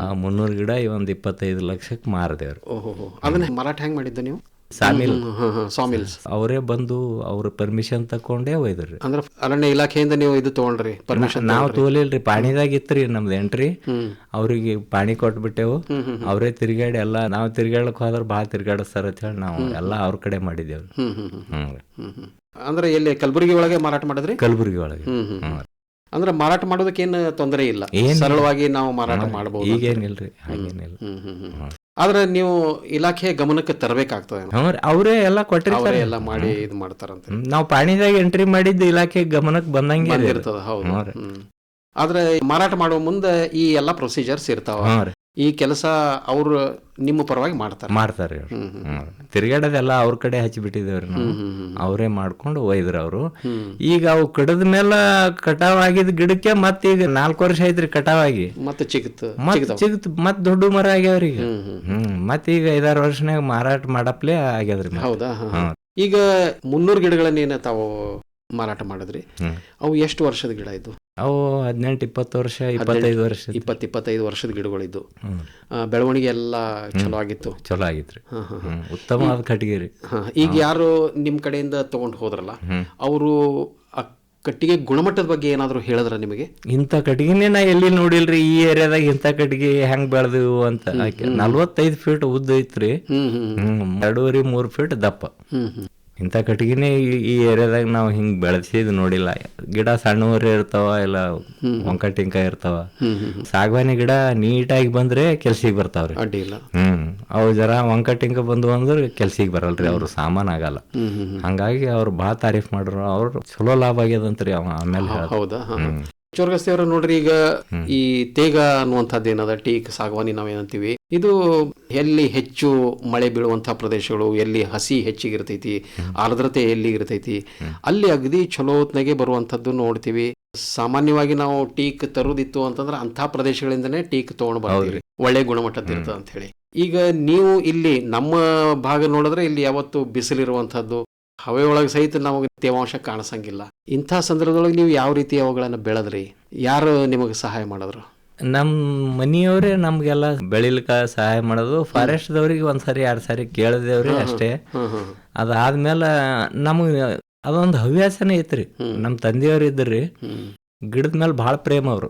ಆ ಮುನ್ನೂರು ಗಿಡ ಈ ಒಂದ್ ಇಪ್ಪತ್ತೈದು ಲಕ್ಷಕ್ಕೆ ಮಾರದೇವ್ರಿ ಓಹೋ. ಅದನ್ನ ಮಾರಾಟ ಹೆಂಗ್ ಮಾಡಿದ್ದ ನೀವು? ಸಾಮಿಲ್ ಸಾಮಿಲ್ಸ್ ಅವರೇ ಬಂದು ಅವ್ರ ಪರ್ಮಿಷನ್ ತಕೊಂಡೇ ಒಯ್ದ್ರಿ. ಅಂದ್ರೆ ಅರಣ್ಯ ಇಲಾಖೆಯಿಂದ ನೀವು ಇದು ತಗೊಂಡ್ರಿ ಪರ್ಮಿಷನ್ ನಾವು ತೋಲಿಲ್ರಿ ಪಾಣಿದಾಗ ಇತ್ರಿ ನಮ್ದು ಎಂಟ್ರಿ ಅವ್ರಿಗೆ ಪಾಣಿ ಕೊಟ್ಬಿಟ್ಟೆವು. ಅವರೇ ತಿರ್ಗಾಡಿ ಎಲ್ಲ ನಾವು ತಿರ್ಗಾಡಕ್ ಹೋದ್ರ ಬಹಳ ತಿರ್ಗಾಡಸ್ತಾರ ಅಂತ ಹೇಳಿ ನಾವು ಎಲ್ಲ ಅವ್ರ ಕಡೆ ಮಾಡಿದ್ದೇವ್ರಿ ಹ್ಮ್ ಹ್ಮ್ ಹ್ಮ್ ಹ್ಮ್. ರೀ ಹ್ಮ್ ಹ್ಮ್. ಅಂದ್ರೆ ಎಲ್ಲಿ ಕಲಬುರಗಿ ಒಳಗೆ ಮಾರಾಟ ಮಾಡಿದ್ರಿ? ಕಲಬುರಗಿ ಒಳಗೆ. ಅಂದ್ರೆ ಮಾರಾಟ ಮಾಡೋದಕ್ಕೆ ಏನು ತೊಂದರೆ ಇಲ್ಲ? ಸರಳವಾಗಿ ನಾವು ಮಾರಾಟ ಮಾಡಬಹುದು ಈಗೇನಿಲ್ರಿ ಹಾಗೇನಿಲ್ಲ. ಹ್ಮ್ ಹ್ಮ್. ಹ್ಮ್. ಆದ್ರೆ ನೀವು ಇಲಾಖೆ ಗಮನಕ್ಕೆ ತರಬೇಕಾಗ್ತದೆ ಅವರೇ ಎಲ್ಲ ಕೊಟ್ಟಿರ್ತಾರೆ. ಎಲ್ಲ ಮಾಡಿ ಇದು ಮಾಡ್ತಾರಂತೆ. ನಾವು ಪಾಣಿದಾಗ ಎಂಟ್ರಿ ಮಾಡಿದ್ದು ಇಲಾಖೆ ಗಮನಕ್ಕೆ ಬಂದಂಗೆ ಇರ್ತದ ಹೌದು. ಆದ್ರೆ ಮಾರಾಟ ಮಾಡುವ ಮುಂದೆ ಈ ಎಲ್ಲಾ ಪ್ರೊಸೀಜರ್ಸ್ ಇರ್ತಾವ. ಈ ಕೆಲಸ ಅವರು ನಿಮ್ಮ ಪರವಾಗಿ ಮಾಡ್ತಾರೆ. ಮಾಡ್ತಾರೆ ಅವರು ತಿರುಗಾಡೋದೆಲ್ಲ ಅವ್ರ ಕಡೆ ಹಚ್ಚಿಬಿಟ್ಟಿದ್ದೇವ್ರಿ ನಾವು. ಅವರೇ ಮಾಡ್ಕೊಂಡು ಒಯ್ದ್ರ ಅವರು. ಈಗ ಅವು ಕಡದ ಮೇಲೆ ಕಟಾವ್ ಆಗಿದ್ ಗಿಡಕ್ಕೆ ಮತ್ತೆ ಈಗ ನಾಲ್ಕು ವರ್ಷ ಐತ್ರಿ ಕಟಾವ್ ಆಗಿ. ಮತ್ತೆ ಚಿಗುತ್ತು ಮತ್ತೆ ಚಿಗತ್ ಮತ್ತೆ ದೊಡ್ಡ ಮರ ಆಗ್ಯಾವ್ರಿ ಈಗ. ಹ್ಮ್ ಮತ್ತೆ ಈಗ ಐದಾರು ವರ್ಷನಾಗ ಮಾರಾಟ ಮಾಡಪ್ಲೆ ಆಗ್ಯದ್ರಿ ಹೌದಾ. ಈಗ ಮುನ್ನೂರು ಗಿಡಗಳನ್ನೇನ ತಾವು ಮಾರಾಟ ಮಾಡಿದ್ರಿ. ಅವು ಎಷ್ಟು ವರ್ಷದ ಗಿಡ ಇದ್ದು ಅವು ಹದಿನೆಂಟು ಇಪ್ಪತ್ತು ವರ್ಷ ಇಪ್ಪತ್ತೈದು ವರ್ಷ ಇಪ್ಪತ್ತು ಇಪ್ಪತ್ತೈದು ವರ್ಷದ ಗಿಡಗಳಿದ್ದು. ಬೆಳವಣಿಗೆ ಎಲ್ಲ ಚಲೋ ಆಗಿತ್ತು. ಚಲೋ ಆಗಿತ್ತು. ಉತ್ತಮವಾದ ಕಟ್ಟಿಗೆ ರೀ ಹಾ, ಈಗ ಯಾರು ನಿಮ್ಮ ಕಡೆಯಿಂದ ತಗೊಂಡು ಹೋದ್ರಲ್ಲ. ಅವರು ಆ ಕಟ್ಟಿಗೆ ಗುಣಮಟ್ಟದ ಬಗ್ಗೆ ಏನಾದರೂ ಹೇಳಿದ್ರ ನಿಮಗೆ? ಇಂಥ ಕಟ್ಟಿಗೆನೇ ನಾ ಎಲ್ಲಿ ನೋಡಿಲ್ರಿ ಈ ಏರಿಯಾದಾಗ ಇಂಥ ಕಟ್ಟಿಗೆ ಹೆಂಗ್ ಬೆಳೆದಿವು ಅಂತ ನಲ್ವತ್ತೈದು ಫೀಟ್ ಉದ್ದ ಐತ್ರಿ ಎರಡೂವರೆ ಮೂರು ಫೀಟ್ ದಪ್ಪ. ಇಂಥ ಕಟ್ಟಿಗೆನೇ ಈ- ಏರಿಯಾದಾಗ ನಾವು ಹಿಂಗ್ ಬೆಳೆಸಿದ್ ನೋಡಿಲ್ಲ. ಗಿಡ ಸಣ್ಣವರೇ ಇರ್ತಾವ ಇಲ್ಲ ವಂಕಟಿಂಕ ಇರ್ತಾವ. ಸಾಗವಾನಿ ಗಿಡ ನೀಟಾಗಿ ಬಂದ್ರೆ ಕೆಲ್ಸಿಗೆ ಬರ್ತಾವ್ರಿ. ಹ್ಮ್. ಅವು ಜರ ವಂಕಟಿಂಕ ಬಂದು ಅಂದ್ರೆ ಕೆಲ್ಸಿಗೆ ಬರಲ್ರಿ ಅವ್ರು ಸಾಮಾನ್ ಆಗಲ್ಲ. ಹಂಗಾಗಿ ಅವ್ರು ಭಾಳ ತಾರೀಫ್ ಮಾಡ್ರು. ಅವ್ರು ಚಲೋ ಲಾಭ ಆಗ್ಯದಂತ್ರಿ ಅವ ಆಮೇಲೆ. ಚೋರ್ಗಸ್ತಿ ಅವರು ನೋಡ್ರಿ ಈಗ ಈ ತೇಗ ಅನ್ನುವಂಥದ್ದು ಏನದ ಟೀಕ್ ಸಾಗವಾನಿ ನಾವೇನಂತೀವಿ ಇದು ಎಲ್ಲಿ ಹೆಚ್ಚು ಮಳೆ ಬೀಳುವಂತಹ ಪ್ರದೇಶಗಳು ಎಲ್ಲಿ ಹಸಿ ಹೆಚ್ಚಿಗಿರ್ತೈತಿ ಆರ್ದ್ರತೆ ಎಲ್ಲಿ ಇರ್ತೈತಿ ಅಲ್ಲಿ ಅಗದಿ ಚಲೋತ್ನಾಗೆ ಬರುವಂತದ್ದು ನೋಡ್ತೀವಿ. ಸಾಮಾನ್ಯವಾಗಿ ನಾವು ಟೀಕ್ ತರುದಿತ್ತು ಅಂತಂದ್ರೆ ಅಂಥ ಪ್ರದೇಶಗಳಿಂದನೇ ಟೀಕ್ ತಗೊಂಡ್ ಬರ್ತೀವಿ. ಒಳ್ಳೆ ಗುಣಮಟ್ಟದ ಇರ್ತದೆ ಅಂತ ಹೇಳಿ. ಈಗ ನೀವು ಇಲ್ಲಿ ನಮ್ಮ ಭಾಗ ನೋಡಿದ್ರೆ ಇಲ್ಲಿ ಯಾವತ್ತು ಹವೆಯೊಳಗೆ ಸಹಿತ ನಮಗೆ ತೇವಾಂಶ ಕಾಣಿಸಂಗಿಲ್ಲ. ಇಂಥ ಸಂದರ್ಭದೊಳಗೆ ನೀವು ಯಾವ ರೀತಿ ಅವುಗಳನ್ನು ಬೆಳೆದ್ರಿ? ಯಾರು ನಿಮಗೆ ಸಹಾಯ ಮಾಡಿದ್ರು? ನಮ್ಮ ಮನೆಯವರೇ ನಮಗೆಲ್ಲ ಬೆಳಿಲಿಕ್ಕ ಸಹಾಯ ಮಾಡೋದು ಫಾರೆಸ್ಟ್ ದವ್ರಿಗೆ ಒಂದ್ಸರಿ ಎರಡ್ ಸಾರಿ ಕೇಳಿದೇವ್ರಿ ಅಷ್ಟೇ. ಅದಾದ್ಮೇಲೆ ನಮ್ಗೆ ಅದೊಂದು ಹವ್ಯಾಸನೇ ಐತ್ರಿ. ನಮ್ಮ ತಂದೆಯವರು ಇದ್ರಿ ಗಿಡದ ಮೇಲೆ ಬಹಳ ಪ್ರೇಮ ಅವರು.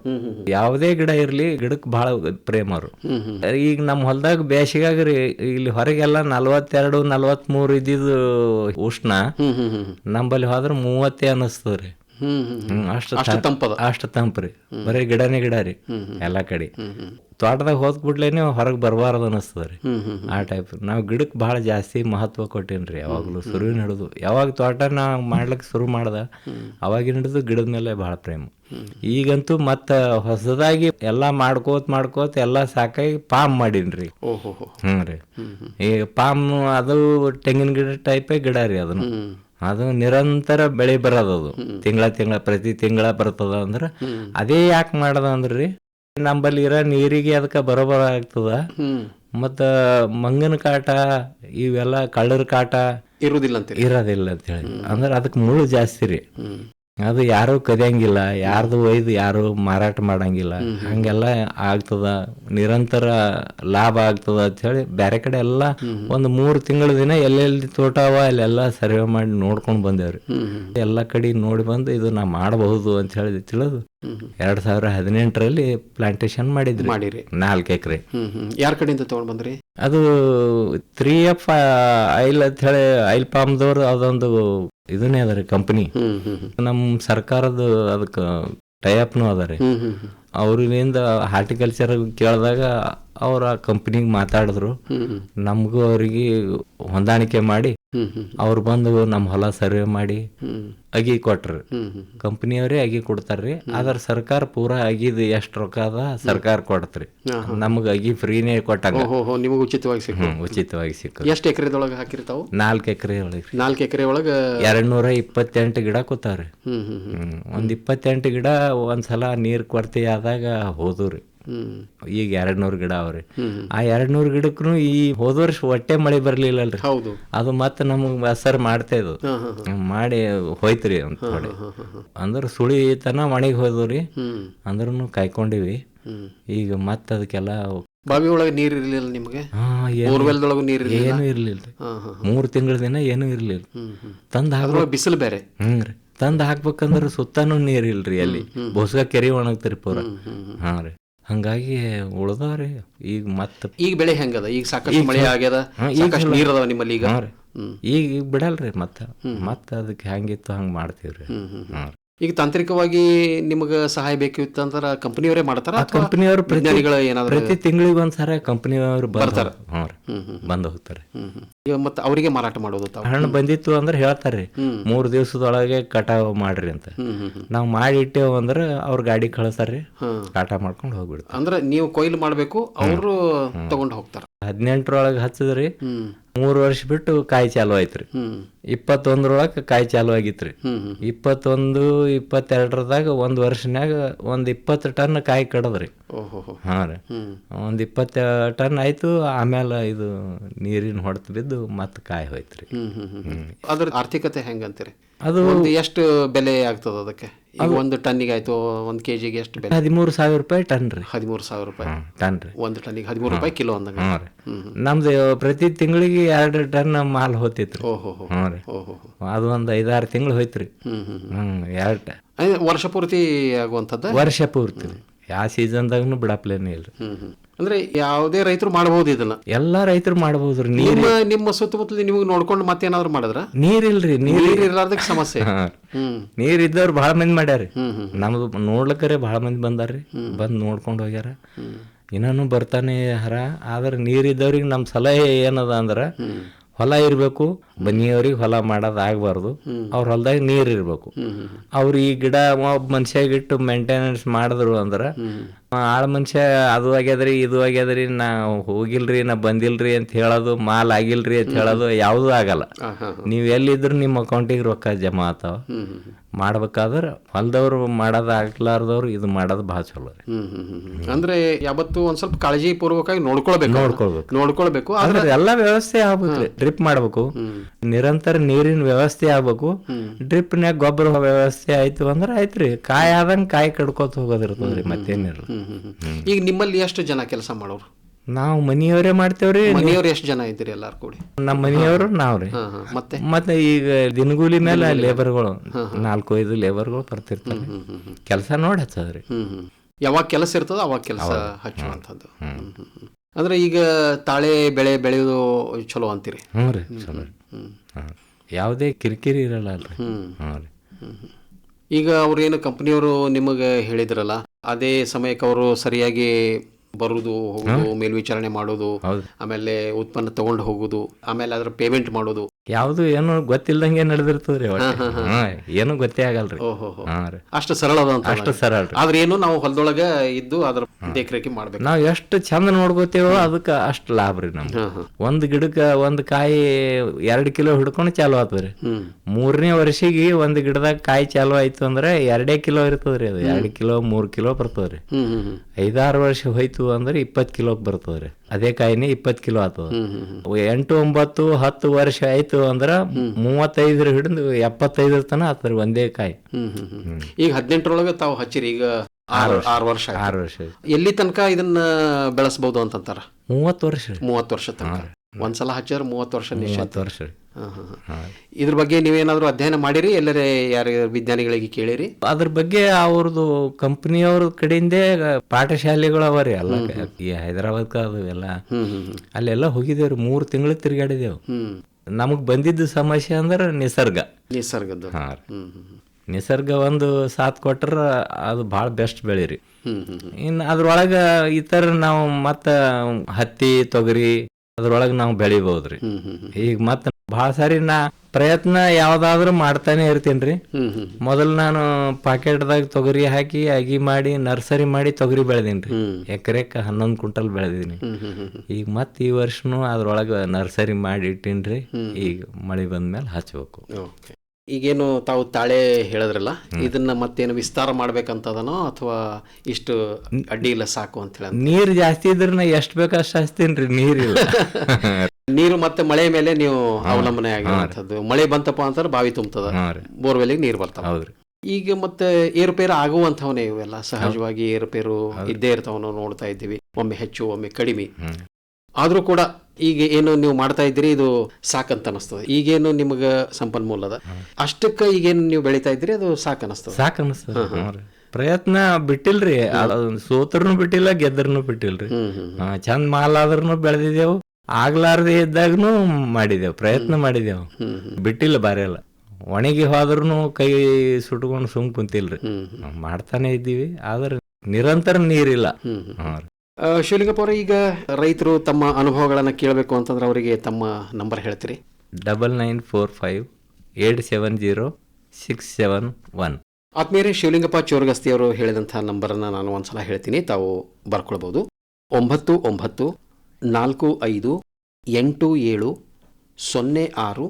ಯಾವದೇ ಗಿಡ ಇರ್ಲಿ ಗಿಡಕ್ಕೆ ಬಹಳ ಪ್ರೇಮ ಅವರು. ಈಗ ನಮ್ಮ ಹೊಲದಾಗ ಬೇಸಿಗಾಗ್ರಿ ಇಲ್ಲಿ ಹೊರಗೆಲ್ಲ ನಲ್ವತ್ತೆರಡು ನಲ್ವತ್ಮೂರು ಇದ್ದಿದ್ದು ಉಷ್ಣ. ನಂಬಲ್ಲಿ ಹೋದ್ರೆ ಮೂವತ್ತೇ ಅನ್ನಿಸ್ತದ್ರಿ ಅಷ್ಟು ಅಷ್ಟು ತಂಪದ. ಅಷ್ಟು ತಂಪ್ರಿ ಬರೀ ಗಿಡನೇ ಗಿಡ ರೀ. ಎಲ್ಲಾ ಕಡೆ. ತೋಟದಾಗ ಹೋದ್ ಕೂಡ್ಲೇನೆ ಹೊರಗೆ ಬರಬಾರ್ದು ಅನ್ನಿಸ್ತದೆ ಹ್ಮ್ ಆ ಟೈಪ್ ನಾವು ಗಿಡಕ್ಕೆ ಭಾಳ ಜಾಸ್ತಿ ಮಹತ್ವ ಕೊಟ್ಟೇನ್ರಿ ಯಾವಾಗಲೂ ಶುರುವಿನ ಹಿಡಿದು ಯಾವಾಗ ತೋಟ ನಾ ಮಾಡ್ಲಿಕ್ಕೆ ಶುರು ಮಾಡ್ದೆ ಅವಾಗಿನ ಹಿಡಿದು ಗಿಡದ ಮೇಲೆ ಭಾಳ ಪ್ರೇಮ. ಈಗಂತೂ ಮತ್ತೆ ಹೊಸದಾಗಿ ಎಲ್ಲಾ ಮಾಡ್ಕೋತ ಮಾಡ್ಕೋತ ಎಲ್ಲಾ ಸಾಕಾಗಿ ಪಾಮ್ ಹೋ ಹ್ಞೂ ರೀ. ಈಗ ಪಾಮ್ ಅದು ತೆಂಗಿನ ಗಿಡ ಟೈಪೇ ಗಿಡ ರೀ ಅದನ್ನು. ಅದು ನಿರಂತರ ಬೆಳೆ ಬರೋದದು. ತಿಂಗಳ ತಿಂಗಳ ಪ್ರತಿ ತಿಂಗಳ ಬರ್ತದ ಅಂದ್ರೆ ಅದೇ ಯಾಕೆ ಮಾಡದ ಅಂದ್ರಿ ನಂಬಲ್ಲಿ ಇರೋ ನೀರಿಗೆ ಅದಕ್ಕೆ ಬರೋಬರ ಆಗ್ತದ. ಮತ್ತ ಮಂಗನ ಕಾಟ ಇವೆಲ್ಲ ಕಳ್ಳರ ಕಾಟ ಇರೋದಿಲ್ಲ ಅಂತ ಇರೋದಿಲ್ಲ ಅಂತ ಹೇಳಿ. ಅಂದ್ರೆ ಅದಕ್ಕೆ ಮುಳ್ಳು ಜಾಸ್ತಿ ರೀ. ಅದು ಯಾರು ಕದಿಯಂಗಿಲ್ಲ ಯಾರ್ದು ಒಯ್ದು ಯಾರು ಮಾರಾಟ ಮಾಡಂಗಿಲ್ಲ. ಹಂಗೆಲ್ಲ ಆಗ್ತದ ನಿರಂತರ ಲಾಭ ಆಗ್ತದ ಅಂತ ಹೇಳಿ ಬೇರೆ ಕಡೆ ಎಲ್ಲ ಒಂದು ಮೂರು ತಿಂಗಳ ದಿನ ಎಲ್ಲೆಲ್ಲಿ ತೋಟ ಅವ ಅಲ್ಲೆಲ್ಲ ಸರ್ವೆ ಮಾಡಿ ನೋಡ್ಕೊಂಡು ಬಂದೇವ್ರಿ. ಎಲ್ಲ ಕಡೆ ನೋಡಿ ಬಂದು ಇದು ನಾ ಮಾಡಬಹುದು ಅಂತ ಹೇಳಿ ತಿಳಿದು ಎರಡ್ ಸಾವಿರ ಹದಿನೆಂಟರಲ್ಲಿ ಪ್ಲಾಂಟೇಶನ್ ಮಾಡಿದ್ರಿ. ಮಾಡಿರಿ. ನಾಲ್ಕು ಎಕರೆ. ಯಾರ ಕಡೆಯಿಂದ ತಗೊಂಡ್ ಬಂದ್ರಿ? ಅದು ತ್ರೀ ಎಫ್ ಐಲ್ ಅಂತ ಹೇಳಿ ಐಲ್ ಪಾಮ್ದವ್ರು ಅದೊಂದು ಇದನ್ನೇ ಅದ ರೀ ಕಂಪನಿ ನಮ್ ನಮ್ಮ ಸರ್ಕಾರದ ಅದಕ್ಕೆ ಟೈಅಪ್ನು ಅದ ರೀ. ಅವ್ರಿಂದ ಹಾರ್ಟಿಕಲ್ಚರ್ ಕೇಳಿದಾಗ ಅವ್ರ ಆ ಕಂಪ್ನಿಗೆ ಮಾತಾಡಿದ್ರು. ನಮಗೂ ಅವ್ರಿಗೆ ಹೊಂದಾಣಿಕೆ ಮಾಡಿ ಅವ್ರು ಬಂದು ನಮ್ಮ ಹೊಲ ಸರ್ವೆ ಮಾಡಿ ಅಗಿ ಕೊಟ್ರಿ. ಕಂಪನಿಯವರೇ ಅಗಿ ಕೊಡ್ತಾರ್ರಿ. ಆದ್ರ ಸರ್ಕಾರ ಪೂರಾ ಅಗಿದ್ ಎಷ್ಟ್ ರೊಕ್ಕ ಅದ ಸರ್ಕಾರ ಕೊಡ್ತ್ರಿ. ನಮ್ಗ ಅಗಿ ಫ್ರೀನೇ ಕೊಟ್ಟಂಗ. ನಿಮಗೆ ಉಚಿತವಾಗಿ ಸಿಕ್ಕ. ಉಚಿತವಾಗಿ ಸಿಕ್ಕ. ಎಷ್ಟು ಎಕರೆದೊಳಗೆ ಹಾಕಿರ್ತಾವ? ನಾಲ್ಕು ಎಕರೆ ಒಳಗ ನಾಲ್ಕು ಎಕರೆ ಒಳಗ ಎರಡ್ ನೂರ ಇಪ್ಪತ್ತೆಂಟು ಗಿಡ ಕೂತಾವ್ರಿ. ಒಂದ್ ಇಪ್ಪತ್ತೆಂಟು ಗಿಡ ಒಂದ್ಸಲ ನೀರ್ ಕೊರತೆ ಆದಾಗ ಹೋದ್ರಿ. ಈಗ ಎರಡ್ ನೂರ್ ಗಿಡ ಅವ್ರಿ. ಆ ಎರಡ್ ನೂರ್ ಗಿಡಕ್ಕೂ ಈ ಹೋದ ವರ್ಷ ಹೊಟ್ಟೆ ಮಳೆ ಬರ್ಲಿಲ್ಲಲ್ರಿ. ಹೌದು. ಅದು ಮತ್ತೆ ನಮಗ್ ಸರ್ ಮಾಡ್ತಾ ಹಾ ಮಾಡಿ ಹೋಯ್ತ್ರಿ ಅಂತ ಹಾ ಅಂದ್ರ ಸುಳಿ ತನ ಒಣಗಿ ಹೋದ್ರಿ ಅಂದ್ರೂ ಕಾಯ್ಕೊಂಡಿವಿ. ಈಗ ಮತ್ತೆ ಅದಕ್ಕೆಲ್ಲ ಬಾವಿ ಒಳಗೆ ನೀರ್ ಇರ್ಲಿಲ್ಲ ನಿಮಗೆ? ಬೋರ್ವೆಲ್ದೊಳಗೂ ನೀರ್ ಇರ್ಲಿಲ್ಲ? ಏನು ಹಾ ಮೂರ್ ತಿಂಗಳ ದಿನ ಏನು ಇರ್ಲಿಲ್ಲ. ತಂದ್ ಹಾಕ್ ಬಿಸಿಲು ಬೇರೆ. ಹ್ಞೂ ತಂದ್ ಹಾಕ್ಬೇಕಂದ್ರ ಸುತ್ತಾನು ನೀರ್ ಇಲ್ರಿ ಅಲ್ಲಿ. ಬೋಸ್ಗ ಕೆರಿ ಒಣಗ್ತಿರಿ ಪೂರ. ಹಾ ರೀ. ಹಂಗಾಗಿ ಉಳ್ದಾವ್ರಿ ಈಗ ಮತ್ತ ಈಗ ಬೆಳೆ ಹೆಂಗದ? ಈಗ ಸಾಕಷ್ಟು ಮಳೆ ಆಗ್ಯದ? ಸಾಕಷ್ಟು ನೀರ್ ಅದಾವ ನಿಮ್ಮಲ್ಲಿ ಈಗ? ಈಗ ಈಗ ಬಿಡಲ್ರಿ ಮತ್ತ. ಮತ್ತೆ ಅದಕ್ಕೆ ಹೆಂಗಿತ್ತು ಹಂಗ ಮಾಡ್ತೀವ್ರಿ. ಹಾ ಈಗ ತಾಂತ್ರಿಕವಾಗಿ ನಿಮಗೆ ಸಹಾಯ ಬೇಕಿತ್ತು ಕಂಪನಿಯವರೇ ಮಾಡ್ತಾರ ಕಂಪನಿಯವರು ವಿಜ್ಞಾನಿಗಳು ಏನಾದ್ರು ಪ್ರತಿ ತಿಂಗಳಿಗೆ ಒಂದ್ಸಾರ ಕಂಪನಿಯವರು ಬರ್ತಾರೆ. ಬಂದು ಹೋಗ್ತಾರೆ. ಈಗ ಮತ್ತೆ ಅವರಿಗೆ ಮಾರಾಟ ಮಾಡೋದು ಹಣ್ಣು ಬಂದಿತ್ತು ಅಂದ್ರೆ ಹೇಳ್ತಾರೆ ಮೂರು ದಿವಸದೊಳಗೆ ಕಟಾವ್ ಮಾಡ್ರಿ ಅಂತ. ನಾವು ಮಾಡಿ ಇಟ್ಟೇವ್ ಅಂದ್ರೆ ಅವ್ರ ಗಾಡಿ ಕಳಿಸ್ತಾರ್ರಿ ಕಾಟ ಮಾಡ್ಕೊಂಡು ಹೋಗ್ಬಿಡ್ತಾರೆ. ಅಂದ್ರೆ ನೀವು ಕೊಯ್ಲು ಮಾಡ್ಬೇಕು ಅವರು ತಗೊಂಡು ಹೋಗ್ತಾರೆ. ಹದಿನೆಂಟರೊಳಗೆ ಹಚ್ಚಿದ್ರಿ ಮೂರ್ ವರ್ಷ ಬಿಟ್ಟು ಕಾಯಿ ಚಾಲು ಆಯ್ತ್ರಿ. ರೀ ಇಪ್ಪತ್ತೊಂದರೊಳಗೆ ಕಾಯಿ ಚಾಲು ಆಗಿತ್ರಿ. ಇಪ್ಪತ್ತೊಂದು ಇಪ್ಪತ್ತೆರಡರದಾಗ ಒಂದ್ ವರ್ಷನ್ಯಾಗ ಒಂದ್ ಇಪ್ಪತ್ತು ಟನ್ ಕಾಯಿ ಕಡದ್ರಿ. ಹೋ ರೀ. ಒಂದ್ ಇಪ್ಪತ್ತ ಟನ್ ಆಯ್ತು ಆಮೇಲೆ ಇದು ನೀರಿನ ಹೊಡೆತ ಬಿದ್ದು ಮತ್ತೆ ಕಾಯಿ ಹೋಯ್ತ್ರಿ. ಅದ್ರ ಆರ್ಥಿಕತೆ ಹೆಂಗಂತೀರಿ? ಅದು ಎಷ್ಟು ಬೆಲೆ ಆಗ್ತದ ಅದಕ್ಕೆ? ಈಗ ಒಂದು ಟನ್ನಿಗೆ ಆಯ್ತು ಕೆ ಜಿಗೆ ಎಷ್ಟು ಬೆಲೆ? ಹದಿಮೂರು ಸಾವಿರ ರೂಪಾಯಿ ಟನ್ ರೀ. ಹದಿಮೂರು ಸಾವಿರ ರೂಪಾಯಿ. ಟನ್ ರೀ. ಒಂದು ಟನ್ನಿಗೆ ಹದಿಮೂರು ರೂಪಾಯಿ ಕಿಲೋ ಅಂದಂಗ. ರೀ. ನಮ್ದು ಪ್ರತಿ ತಿಂಗಳಿಗೆ ಎರಡು ಟನ್ ಮಾಲ್ ಹೋತಿತ್ರಿ ಓಹೋ ಹ್ಞೂ ರೀ. ಓಹೋ ಅದು ಒಂದ್ ಐದಾರು ತಿಂಗಳು ಹೋಯ್ತ್ರಿ ಹ್ಮ್ ಹ್ಮ್ ಹ್ಮ್. ಹ್ಮ್ ಎರಡು ವರ್ಷ ಪೂರ್ತಿ ಆಗುವಂಥದ್ದು? ವರ್ಷ ಪೂರ್ತಿ ರೀ. ಯಾವ ಸೀಸನ್ದಾಗನು ಬಿಡಪ್ಲೇನೇ ಹ್ಮ್ ಅಂದ್ರೆ ಯಾವುದೇ ರೈತರು ಮಾಡಬಹುದು ಇದನ್ನ? ಎಲ್ಲಾ ರೈತರು ಮಾಡಬಹುದು ನೀರ್ ನಿಮ್ಮ ನಿಮ್ಮ ಸುತ್ತಮುತ್ತಲು ನಿಮಗೆ ನೋಡ್ಕೊಂಡು ಮತ್ತೇನಾದ್ರು ಮಾಡಿದ್ರ? ನೀರಿಲ್ರಿ ನೀರ್ ನೀರ್ ಇರ್ಲಾರ್ದಕ್ಕೆ ಸಮಸ್ಯೆ. ಹ್ಮ್. ನೀರ್ ಇದ್ದವ್ರು ಬಹಳ ಮಂದಿ ಮಾಡ್ಯಾರಿ ನಮ್ದು ನೋಡ್ಲಕ್ಕರೆ ಬಹಳ ಮಂದಿ ಬಂದಾರ್ರಿ ಬಂದ್ ನೋಡ್ಕೊಂಡು ಹೋಗ್ಯಾರ. ಇನ್ನೂ ಬರ್ತಾನೆ ಹರ. ಆದ್ರೆ ನೀರಿದ್ದವ್ರಿಗೆ ನಮ್ಮ ನಮ್ ಸಲಹೆ ಏನದ ಅಂದ್ರ ಹೊಲ ಇರಬೇಕು ಬನ್ನಿಯವ್ರಿಗೆ ಹೊಲ ಮಾಡೋದು ಆಗಬಾರ್ದು. ಅವ್ರ ಹೊಲದಾಗ ನೀರು ಇರ್ಬೇಕು. ಅವ್ರು ಈ ಗಿಡ ಒಬ್ಬ ಮನುಷ್ಯಾಗಿಟ್ಟು ಮೇಂಟೆನೆನ್ಸ್ ಮಾಡಿದ್ರು ಅಂದ್ರ ಆಳ ಮನುಷ್ಯ ಅದು ಆಗ್ಯದ್ರಿ ಇದು ಆಗ್ಯದ್ರಿ ನಾ ಹೋಗಿಲ್ರಿ ನಾ ಬಂದಿಲ್ರಿ ಅಂತ ಹೇಳೋದು ಮಾಲ್ ಆಗಿಲ್ರಿ ಅಂತ ಹೇಳೋದು ಯಾವುದೂ ಆಗಲ್ಲ. ನೀವು ಎಲ್ಲಿದ್ರು ನಿಮ್ಮ ಅಕೌಂಟಿಗೆ ರೊಕ್ಕ ಜಮಾ ಆತಾವ. ಮಾಡ್ಬೇಕಾದ್ರೆ ಹೊಲದವ್ರು ಮಾಡೋದ್ ಆಗ್ಲಾರ್ದವ್ರು ಇದು ಮಾಡೋದು ಭಾಳ ಚಲೋ ರೀ. ಅಂದ್ರೆ ಯಾವತ್ತು ಒಂದ್ ಸ್ವಲ್ಪ ಕಾಳಜಿ ಪೂರ್ವಕವಾಗಿ ನೋಡ್ಕೊಳ್ಬೇಕು. ನೋಡ್ಕೊಳ್ಬೇಕು. ನೋಡ್ಕೊಳ್ಬೇಕು. ಆದ್ರೆ ಎಲ್ಲಾ ವ್ಯವಸ್ಥೆ ಆಗ್ಬೇಕು ಡ್ರಿಪ್ ಮಾಡ್ಬೇಕು. ನಿರಂತರ ನೀರಿನ ವ್ಯವಸ್ಥೆ ಆಗ್ಬೇಕು. ಡ್ರಿಪ್ನ್ಯಾಗ ಗೊಬ್ಬರ ವ್ಯವಸ್ಥೆ ಆಯ್ತು ಅಂದ್ರೆ ಆಯ್ತ್ರಿ ಕಾಯಿ ಆದಂಗ ಕಾಯಿ ಕಡ್ಕೋತ ಹೋಗೋದಿರ್ತದ್ರಿ ಮತ್ತೇನಿರಲ್ಲ. ಈಗ ನಿಮ್ಮಲ್ಲಿ ಎಷ್ಟು ಜನ ಕೆಲಸ ಮಾಡೋರು? ನಾವು ಮನಿಯವರೇ ಮಾಡ್ತೇವ್ರಿ ಮನೆಯವ್ರು ಎಷ್ಟು ಜನ ಇದ್ದೀರಿ ಎಲ್ಲಾರು ಕೂಡಿ? ನಮ್ಮ ಮನೆಯವರು ನಾವ್ರಿ ಹಾ ಹಾ ಮತ್ತೆ? ಮತ್ತೆ ಈಗ ದಿನಗೂಲಿ ಮೇಲೆ ಲೇಬರ್ಗಳು ನಾಲ್ಕು ಐದು ಲೇಬರ್ಗಳು ಬರ್ತಿರ್ತಾರೆ ಕೆಲಸ ನೋಡಿ ಹಚ್ಚದ್ರಿ. ಹ್ಮ್ ಹ್ಮ್. ಯಾವಾಗ ಕೆಲಸ ಇರ್ತದ ಅವಾಗ ಕೆಲಸ ಹಚ್ಚುವಂಥದ್ದು. ಹ್ಮ್ ಹ್ಮ್. ಹ್ಮ್. ಅಂದ್ರೆ ಈಗ ತಾಳೆ ಬೆಳೆ ಬೆಳೆಯೋದು ಚಲೋ ಅಂತೀರಿ? ಹ್ಞೂ ರೀ ಚಲೋ ರೀ. ಹ್ಮ್ ಹಾಂ. ಯಾವುದೇ ಕಿರಿಕಿರಿ ಇರಲ್ಲ ಅಲ್ರಿ. ಹ್ಞೂ ರೀ. ಹ್ಮ್ ಹ್ಮ್. ಈಗ ಅವ್ರೇನು ಕಂಪ್ನಿಯವರು ನಿಮಗೆ ಹೇಳಿದ್ರಲ್ಲ ಅದೇ ಸಮಯಕ್ಕೆ ಅವರು ಸರಿಯಾಗಿ ಬರುದು ಹೋಗುದು ಮೇಲ್ವಿಚಾರಣೆ ಮಾಡೋದು ಆಮೇಲೆ ಉತ್ಪನ್ನ ತಗೊಂಡು ಹೋಗುದು ಆಮೇಲೆ ಅದ್ರ ಪೇಮೆಂಟ್ ಮಾಡೋದು ಯಾವುದು ಏನು ಗೊತ್ತಿಲ್ದಂಗೆ ನಡೆದಿರ್ತದ್ರಿ ಏನು ಗೊತ್ತೇ ಆಗಲ್ರಿ. ಅಷ್ಟು ಸರಳ ಅಷ್ಟು ಸರಳ ಆದ್ರೆ ಏನು ನಾವು ಹೊಲದೊಳಗ ಇದ್ದು ಅದ್ರ ದೇಖರೇಖೆ ಮಾಡ್ಬೇಕು. ನಾವ್ ಎಷ್ಟು ಚಂದ ನೋಡ್ಕೋತೇವೋ ಅದಕ್ಕೆ ಅಷ್ಟು ಲಾಭ ರೀ ನಮ್ಗೆ ಒಂದ್ ಗಿಡಕ್ಕೆ ಒಂದ್ ಕಾಯಿ ಎರಡ್ ಕಿಲೋ ಹಿಡ್ಕೊಂಡು ಚಾಲು ಆತದ್ರಿ ಮೂರನೇ ವರ್ಷಿಗೆ ಒಂದ್ ಗಿಡದಾಗ ಕಾಯಿ ಚಾಲು ಆಯ್ತು ಅಂದ್ರೆ ಎರಡೇ ಕಿಲೋ ಇರ್ತದ್ರಿ ಅದು. ಎರಡ್ ಕಿಲೋ ಮೂರ್ ಕಿಲೋ ಬರ್ತದ್ರಿ ಐದಾರು ವರ್ಷ ಹೋಯ್ತು ಅಂದ್ರೆ ಇಪ್ಪತ್ ಕಿಲೋ ಬರ್ತದ್ರಿ ಅದೇ ಕಾಯಿನೇ ಇಪ್ಪತ್ತು ಕಿಲೋ ಆತದ ಎಂಟು ಒಂಬತ್ತು ಹತ್ತು ವರ್ಷ ಆಯ್ತು ಅಂದ್ರ ಮೂವತ್ತೈದರ ಹಿಡಿದು ಎಪ್ಪತ್ತೈದರ ತನ ಆತದ ಒಂದೇ ಕಾಯಿ. ಈಗ ಹದಿನೆಂಟರೊಳಗೆ ತಾವು ಹಚ್ಚಿರಿ ಈಗ ಆರು ಆರು ವರ್ಷ. ಆರು ವರ್ಷ ಎಲ್ಲಿ ತನಕ ಇದನ್ನ ಬೆಳೆಸಬಹುದು ಅಂತಂತಾರ? ಮೂವತ್ತು ವರ್ಷ. ಮೂವತ್ತು ವರ್ಷ ತನಕ. ಒಂದ್ಸಲ ಹಚ್ಚಾರ ಮೂವತ್ತು ವರ್ಷ ನಿಶ್ಚಿತ. ವರ್ಷ. ಇದ್ರ ಬಗ್ಗೆ ನೀವೇನಾದ್ರೂ ಅಧ್ಯಯನ ಮಾಡಿರಿ? ಎಲ್ಲರೇ ಯಾರ ವಿಜ್ಞಾನಿಗಳಿಗೆ ಕೇಳಿರಿ? ಅದ್ರ ಬಗ್ಗೆ ಅವ್ರದ್ದು ಕಂಪ್ನಿಯವ್ರ ಕಡೆಯಿಂದೇ ಪಾಠಶಾಲೆಗಳು ಅವರಿ ಅಲ್ಲ. ಈ ಹೈದರಾಬಾದ್ ಅದು ಎಲ್ಲ ಅಲ್ಲೆಲ್ಲ ಹೋಗಿದ್ದೇವ್ರಿ. ಮೂರು ತಿಂಗಳು ತಿರುಗಾಡಿದೇವು ನಮಗ್ ಬಂದಿದ್ದ ಸಮಸ್ಯೆ ಅಂದ್ರೆ ನಿಸರ್ಗ. ನಿಸರ್ಗದ. ನಿಸರ್ಗ ಒಂದು ಸಾಥ್ ಕೊಟ್ರ ಅದು ಭಾಳ ಬೆಸ್ಟ್ ಬೆಳಿರಿ ಇನ್ನು ಅದರೊಳಗೆ ಇತರ ನಾವು ಮತ್ತ ಹತ್ತಿ ತೊಗರಿ ಅದ್ರೊಳಗ ನಾವು ಬೆಳಿಬೋದ್ರಿ. ಈಗ ಮತ್ತ ಭಾಳ ಸಾರಿ ನಾ ಪ್ರಯತ್ನ ಯಾವ್ದಾದ್ರು ಮಾಡ್ತಾನೆ ಹ್ಮ್ ಮೊದಲು ನಾನು ಪಾಕೆಟ್ದಾಗ ತೊಗರಿ ಹಾಕಿ ಅಗಿ ಮಾಡಿ ನರ್ಸರಿ ಮಾಡಿ ತೊಗರಿ ಬೆಳೆದೀನಿ ಎಕರೆಕ್ ಹನ್ನೊಂದು ಕ್ವಿಂಟಲ್ ಬೆಳೆದೀನಿ. ಈಗ ಮತ್ತೆ ಈ ವರ್ಷನು ಅದ್ರೊಳಗ ನರ್ಸರಿ ಮಾಡಿ ಇಟ್ಟಿನ್ರಿ ಈಗ ಮಳೆ ಬಂದ್ಮೇಲೆ ಹಚ್ಬೇಕು. ಈಗೇನು ತಾವು ತಾಳೆ ಹೇಳಿದ್ರಲ್ಲ ಇದನ್ನ ಮತ್ತೇನು ವಿಸ್ತಾರ ಮಾಡ್ಬೇಕಂತದನೋ ಅಥವಾ ಇಷ್ಟು ಅಡ್ಡಿ ಇಲ್ಲ ಸಾಕು ಅಂತ ಹೇಳ ನೀರ್ ಜಾಸ್ತಿ ಇದ್ರೆ ಎಷ್ಟು ಎಷ್ಟ್ ಬೇಕು ಅಷ್ಟ್ ಹಚ್ತೀನ್ರಿ ನೀರಿಲ್ಲ ನೀರು ಮತ್ತೆ ಮಳೆ ಮೇಲೆ ನೀವು ಅವಲಂಬನೆ ಆಗಿರುವಂತದ್ದು ಮಳೆ ಬಂತಪ್ಪ ಅಂತಂದ್ರೆ ಬಾವಿ ತುಂಬತದ. ಬೋರ್ವೆಲ್ ಬೋರ್ವೆಲ್ಗೆ ನೀರು ಬರ್ತಾವ. ಹೌದ್ರಿ ಈಗ ಮತ್ತೆ ಏರುಪೇರು ಆಗುವಂತವನೇ ಇವೆಲ್ಲ? ಸಹಜವಾಗಿ ಏರುಪೇರು ಇದ್ದೇ ಇರ್ತಾವ ನಾವು ನೋಡ್ತಾ ಇದ್ದೀವಿ. ಒಮ್ಮೆ ಹೆಚ್ಚು ಒಮ್ಮೆ ಕಡಿಮೆ. ಆದರೂ ಕೂಡ ಈಗ ಏನು ನೀವು ಮಾಡ್ತಾ ಇದ್ದೀರಿ ಇದು ಸಾಕಂತ ಅನಿಸ್ತದೆ. ಈಗೇನು ನಿಮಗ ಸಂಪನ್ಮೂಲ ಅದ ಅಷ್ಟಕ್ಕ ಈಗೇನು ನೀವು ಬೆಳಿತಾ ಇದ್ರಿ ಅದು ಸಾಕ ಅನಿಸ್ತದೆ. ಸಾಕ ಅನಸ್ತದ. ಪ್ರಯತ್ನ ಬಿಟ್ಟಿಲ್ರಿ. ಸೋತ್ರನು ಬಿಟ್ಟಿಲ್ಲ ಗೆದ್ರನು ಬಿಟ್ಟಿಲ್ರಿ. ಚಂದ ಮಾಲಾದ್ರೂ ಹಾ, ಚಂದ್ ಮಾಲ್ ಆದ್ರೂ ಬೆಳೆದಿದ್ದೇವು ಆಗ್ಲಾರ್ದೆ ಇದ್ದಾಗನು ಮಾಡಿದೆವು ಪ್ರಯತ್ನ ಮಾಡಿದೆವು. ಬಿಟ್ಟಿಲ್ಲ ಬಾರಿ ಇಲ್ಲ ಒಣಗಿ ಹೋದ್ರೂ ಕೈ ಸುಟ್ಕೊಂಡು ಸುಮ್ ಕುಂತಿಲ್ರಿ. ಮಾಡ್ತಾನೆ ಇದ್ದೀವಿ ಆದ್ರೆ ನಿರಂತರ ನೀರಿಲ್ಲ. ಶಿವಲಿಂಗಪ್ಪ ಅವರೇ ಈಗ ರೈತರು ತಮ್ಮ ಅನುಭವಗಳನ್ನು ಕೇಳಬೇಕು ಅಂತಂದ್ರೆ ಅವರಿಗೆ ತಮ್ಮ ನಂಬರ್ ಹೇಳ್ತೀರಿ. Double nine four five eight seven zero six seven one. ಆತ್ಮೀಯರೇ ಶಿವಲಿಂಗಪ್ಪ ಚೋರ್ಗಸ್ತಿ ಅವರು ಹೇಳಿದಂತಹ ನಂಬರನ್ನು ನಾನು ಒಂದ್ಸಲ ಹೇಳ್ತೀನಿ ತಾವು ಬರ್ಕೊಳ್ಬೋದು. ಒಂಬತ್ತು ಒಂಬತ್ತು ನಾಲ್ಕು ಐದು ಎಂಟು ಏಳು ಸೊನ್ನೆ ಆರು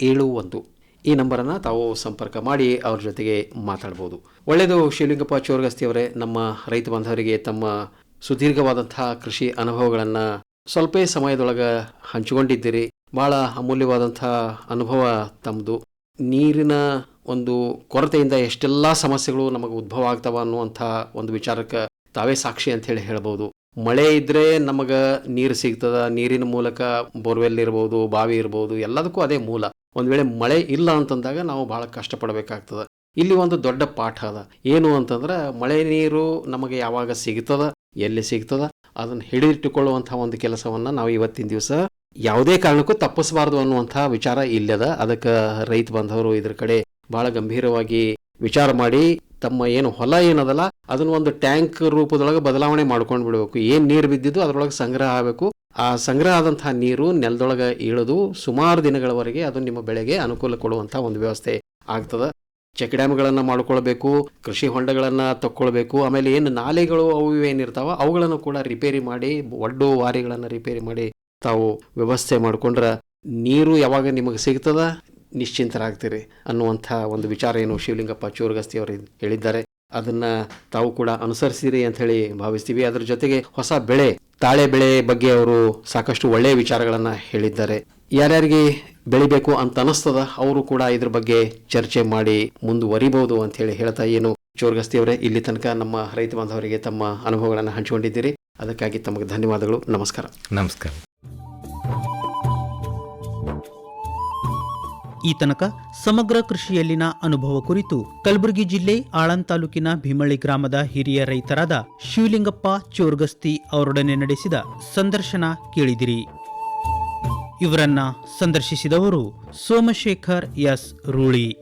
ಏಳು ಒಂದು. ಈ ನಂಬರನ್ನು ತಾವು ಸಂಪರ್ಕ ಮಾಡಿ ಅವ್ರ ಜೊತೆಗೆ ಮಾತಾಡ್ಬೋದು. ಒಳ್ಳೆಯದು, ಶಿವಲಿಂಗಪ್ಪ ಚೋರ್ಗಸ್ತಿಯವರೇ ನಮ್ಮ ರೈತ ಬಾಂಧವರಿಗೆ ತಮ್ಮ ಸುದೀರ್ಘವಾದಂತಹ ಕೃಷಿ ಅನುಭವಗಳನ್ನು ಸ್ವಲ್ಪ ಸಮಯದೊಳಗೆ ಹಂಚಿಕೊಂಡಿದ್ದೀರಿ. ಭಾಳ ಅಮೂಲ್ಯವಾದಂಥ ಅನುಭವ ತಮ್ಮದು ನೀರಿನ ಒಂದು ಕೊರತೆಯಿಂದ ಎಷ್ಟೆಲ್ಲ ಸಮಸ್ಯೆಗಳು ನಮಗೆ ಉದ್ಭವ ಆಗ್ತಾವ ಅನ್ನುವಂಥ ಒಂದು ವಿಚಾರಕ್ಕೆ ತಾವೇ ಸಾಕ್ಷಿ ಅಂತ ಹೇಳಿ ಹೇಳ್ಬೋದು. ಮಳೆ ಇದ್ರೆ ನಮಗೆ ನೀರು ಸಿಗ್ತದ, ನೀರಿನ ಮೂಲಕ ಬೋರ್ವೆಲ್ ಇರ್ಬೋದು, ಬಾವಿ ಇರ್ಬೋದು, ಎಲ್ಲದಕ್ಕೂ ಅದೇ ಮೂಲ. ಒಂದು ವೇಳೆ ಮಳೆ ಇಲ್ಲ ಅಂತಂದಾಗ ನಾವು ಬಹಳ ಕಷ್ಟಪಡಬೇಕಾಗ್ತದ. ಇಲ್ಲಿ ಒಂದು ದೊಡ್ಡ ಪಾಠ ಅದ. ಏನು ಅಂತಂದ್ರೆ, ಮಳೆ ನೀರು ನಮಗೆ ಯಾವಾಗ ಸಿಗ್ತದ, ಎಲ್ಲಿ ಸಿಗ್ತದ, ಅದನ್ನು ಹಿಡಿದಿಟ್ಟುಕೊಳ್ಳುವಂತಹ ಒಂದು ಕೆಲಸವನ್ನ ನಾವು ಇವತ್ತಿನ ದಿವಸ ಯಾವುದೇ ಕಾರಣಕ್ಕೂ ತಪ್ಪಿಸಬಾರದು ಅನ್ನುವಂಥ ವಿಚಾರ ಇಲ್ಲದ, ಅದಕ್ಕೆ ರೈತ ಬಂಧವರು ಇದ್ರ ಕಡೆ ಬಹಳ ಗಂಭೀರವಾಗಿ ವಿಚಾರ ಮಾಡಿ, ತಮ್ಮ ಏನು ಹೊಲ ಏನದಲ್ಲ ಅದನ್ನ ಒಂದು ಟ್ಯಾಂಕ್ ರೂಪದೊಳಗೆ ಬದಲಾವಣೆ ಮಾಡ್ಕೊಂಡು ಬಿಡಬೇಕು. ಏನ್ ನೀರು ಬಿದ್ದಿದ್ದು ಅದರೊಳಗೆ ಸಂಗ್ರಹ ಆಗಬೇಕು. ಆ ಸಂಗ್ರಹ ಆದಂತಹ ನೀರು ನೆಲದೊಳಗೆ ಇಳಿದು ಸುಮಾರು ದಿನಗಳವರೆಗೆ ಅದು ನಿಮ್ಮ ಬೆಳೆಗೆ ಅನುಕೂಲ ಕೊಡುವಂತಹ ಒಂದು ವ್ಯವಸ್ಥೆ ಆಗ್ತದ. ಚೆಕ್ ಡ್ಯಾಮ್ಗಳನ್ನ ಮಾಡ್ಕೊಳ್ಬೇಕು, ಕೃಷಿ ಹೊಂಡಗಳನ್ನ ತಕ್ಕೊಳ್ಬೇಕು, ಆಮೇಲೆ ಏನು ನಾಲೆಗಳು ಅವು ಏನಿರ್ತಾವ ಅವುಗಳನ್ನು ಕೂಡ ರಿಪೇರಿ ಮಾಡಿ, ಒಡ್ಡು ವಾರಿಗಳನ್ನ ರಿಪೇರಿ ಮಾಡಿ ತಾವು ವ್ಯವಸ್ಥೆ ಮಾಡ್ಕೊಂಡ್ರ ನೀರು ಯಾವಾಗ ನಿಮಗೆ ಸಿಗ್ತದ? ನಿಶ್ಚಿಂತರಾಗ್ತೀರಿ ಅನ್ನುವಂಥ ಒಂದು ವಿಚಾರ ಏನು ಶಿವಲಿಂಗಪ್ಪ ಚೂರ್ಗಸ್ತಿ ಅವರು ಹೇಳಿದ್ದಾರೆ. ಅದನ್ನ ತಾವು ಕೂಡ ಅನುಸರಿಸಿರಿ ಅಂತ ಹೇಳಿ ಭಾವಿಸ್ತೀವಿ. ಅದರ ಜೊತೆಗೆ ಹೊಸ ಬೆಳೆ, ತಾಳೆ ಬೆಳೆ ಬಗ್ಗೆ ಅವರು ಸಾಕಷ್ಟು ಒಳ್ಳೆಯ ವಿಚಾರಗಳನ್ನ ಹೇಳಿದ್ದಾರೆ. ಯಾರ್ಯಾರಿಗೆ ಬೆಳಿಬೇಕು ಅಂತ ಅನಿಸ್ತದ ಅವರು ಕೂಡ ಇದ್ರ ಬಗ್ಗೆ ಚರ್ಚೆ ಮಾಡಿ ಮುಂದುವರಿಬಹುದು ಅಂತ ಹೇಳಿ ಹೇಳ್ತಾ ಏನು ಚೋರ್ಗಸ್ತಿ ಅವರೇ ಇಲ್ಲಿ ತನಕ ನಮ್ಮ ರೈತ ಬಾಂಧವರಿಗೆ ತಮ್ಮ ಅನುಭವಗಳನ್ನು ಹಂಚಿಕೊಂಡಿದ್ದೀರಿ. ಅದಕ್ಕಾಗಿ ತಮಗೆ ಧನ್ಯವಾದಗಳು. ನಮಸ್ಕಾರ. ನಮಸ್ಕಾರ. ಈ ತನಕ ಸಮಗ್ರ ಕೃಷಿಯಲ್ಲಿನ ಅನುಭವ ಕುರಿತು ಕಲಬುರಗಿ ಜಿಲ್ಲೆ ಆಳಂದ ತಾಲೂಕಿನ ಭೀಮಳ್ಳಿ ಗ್ರಾಮದ ಹಿರಿಯ ರೈತರಾದ ಶಿವಲಿಂಗಪ್ಪ ಚೋರ್ಗಸ್ತಿ ಅವರೊಡನೆ ನಡೆಸಿದ ಸಂದರ್ಶನ ಕೇಳಿದಿರಿ. ಇವರನ್ನ ಸಂದರ್ಶಿಸಿದವರು ಸೋಮಶೇಖರ್ ಎಸ್ ರೂಳಿ.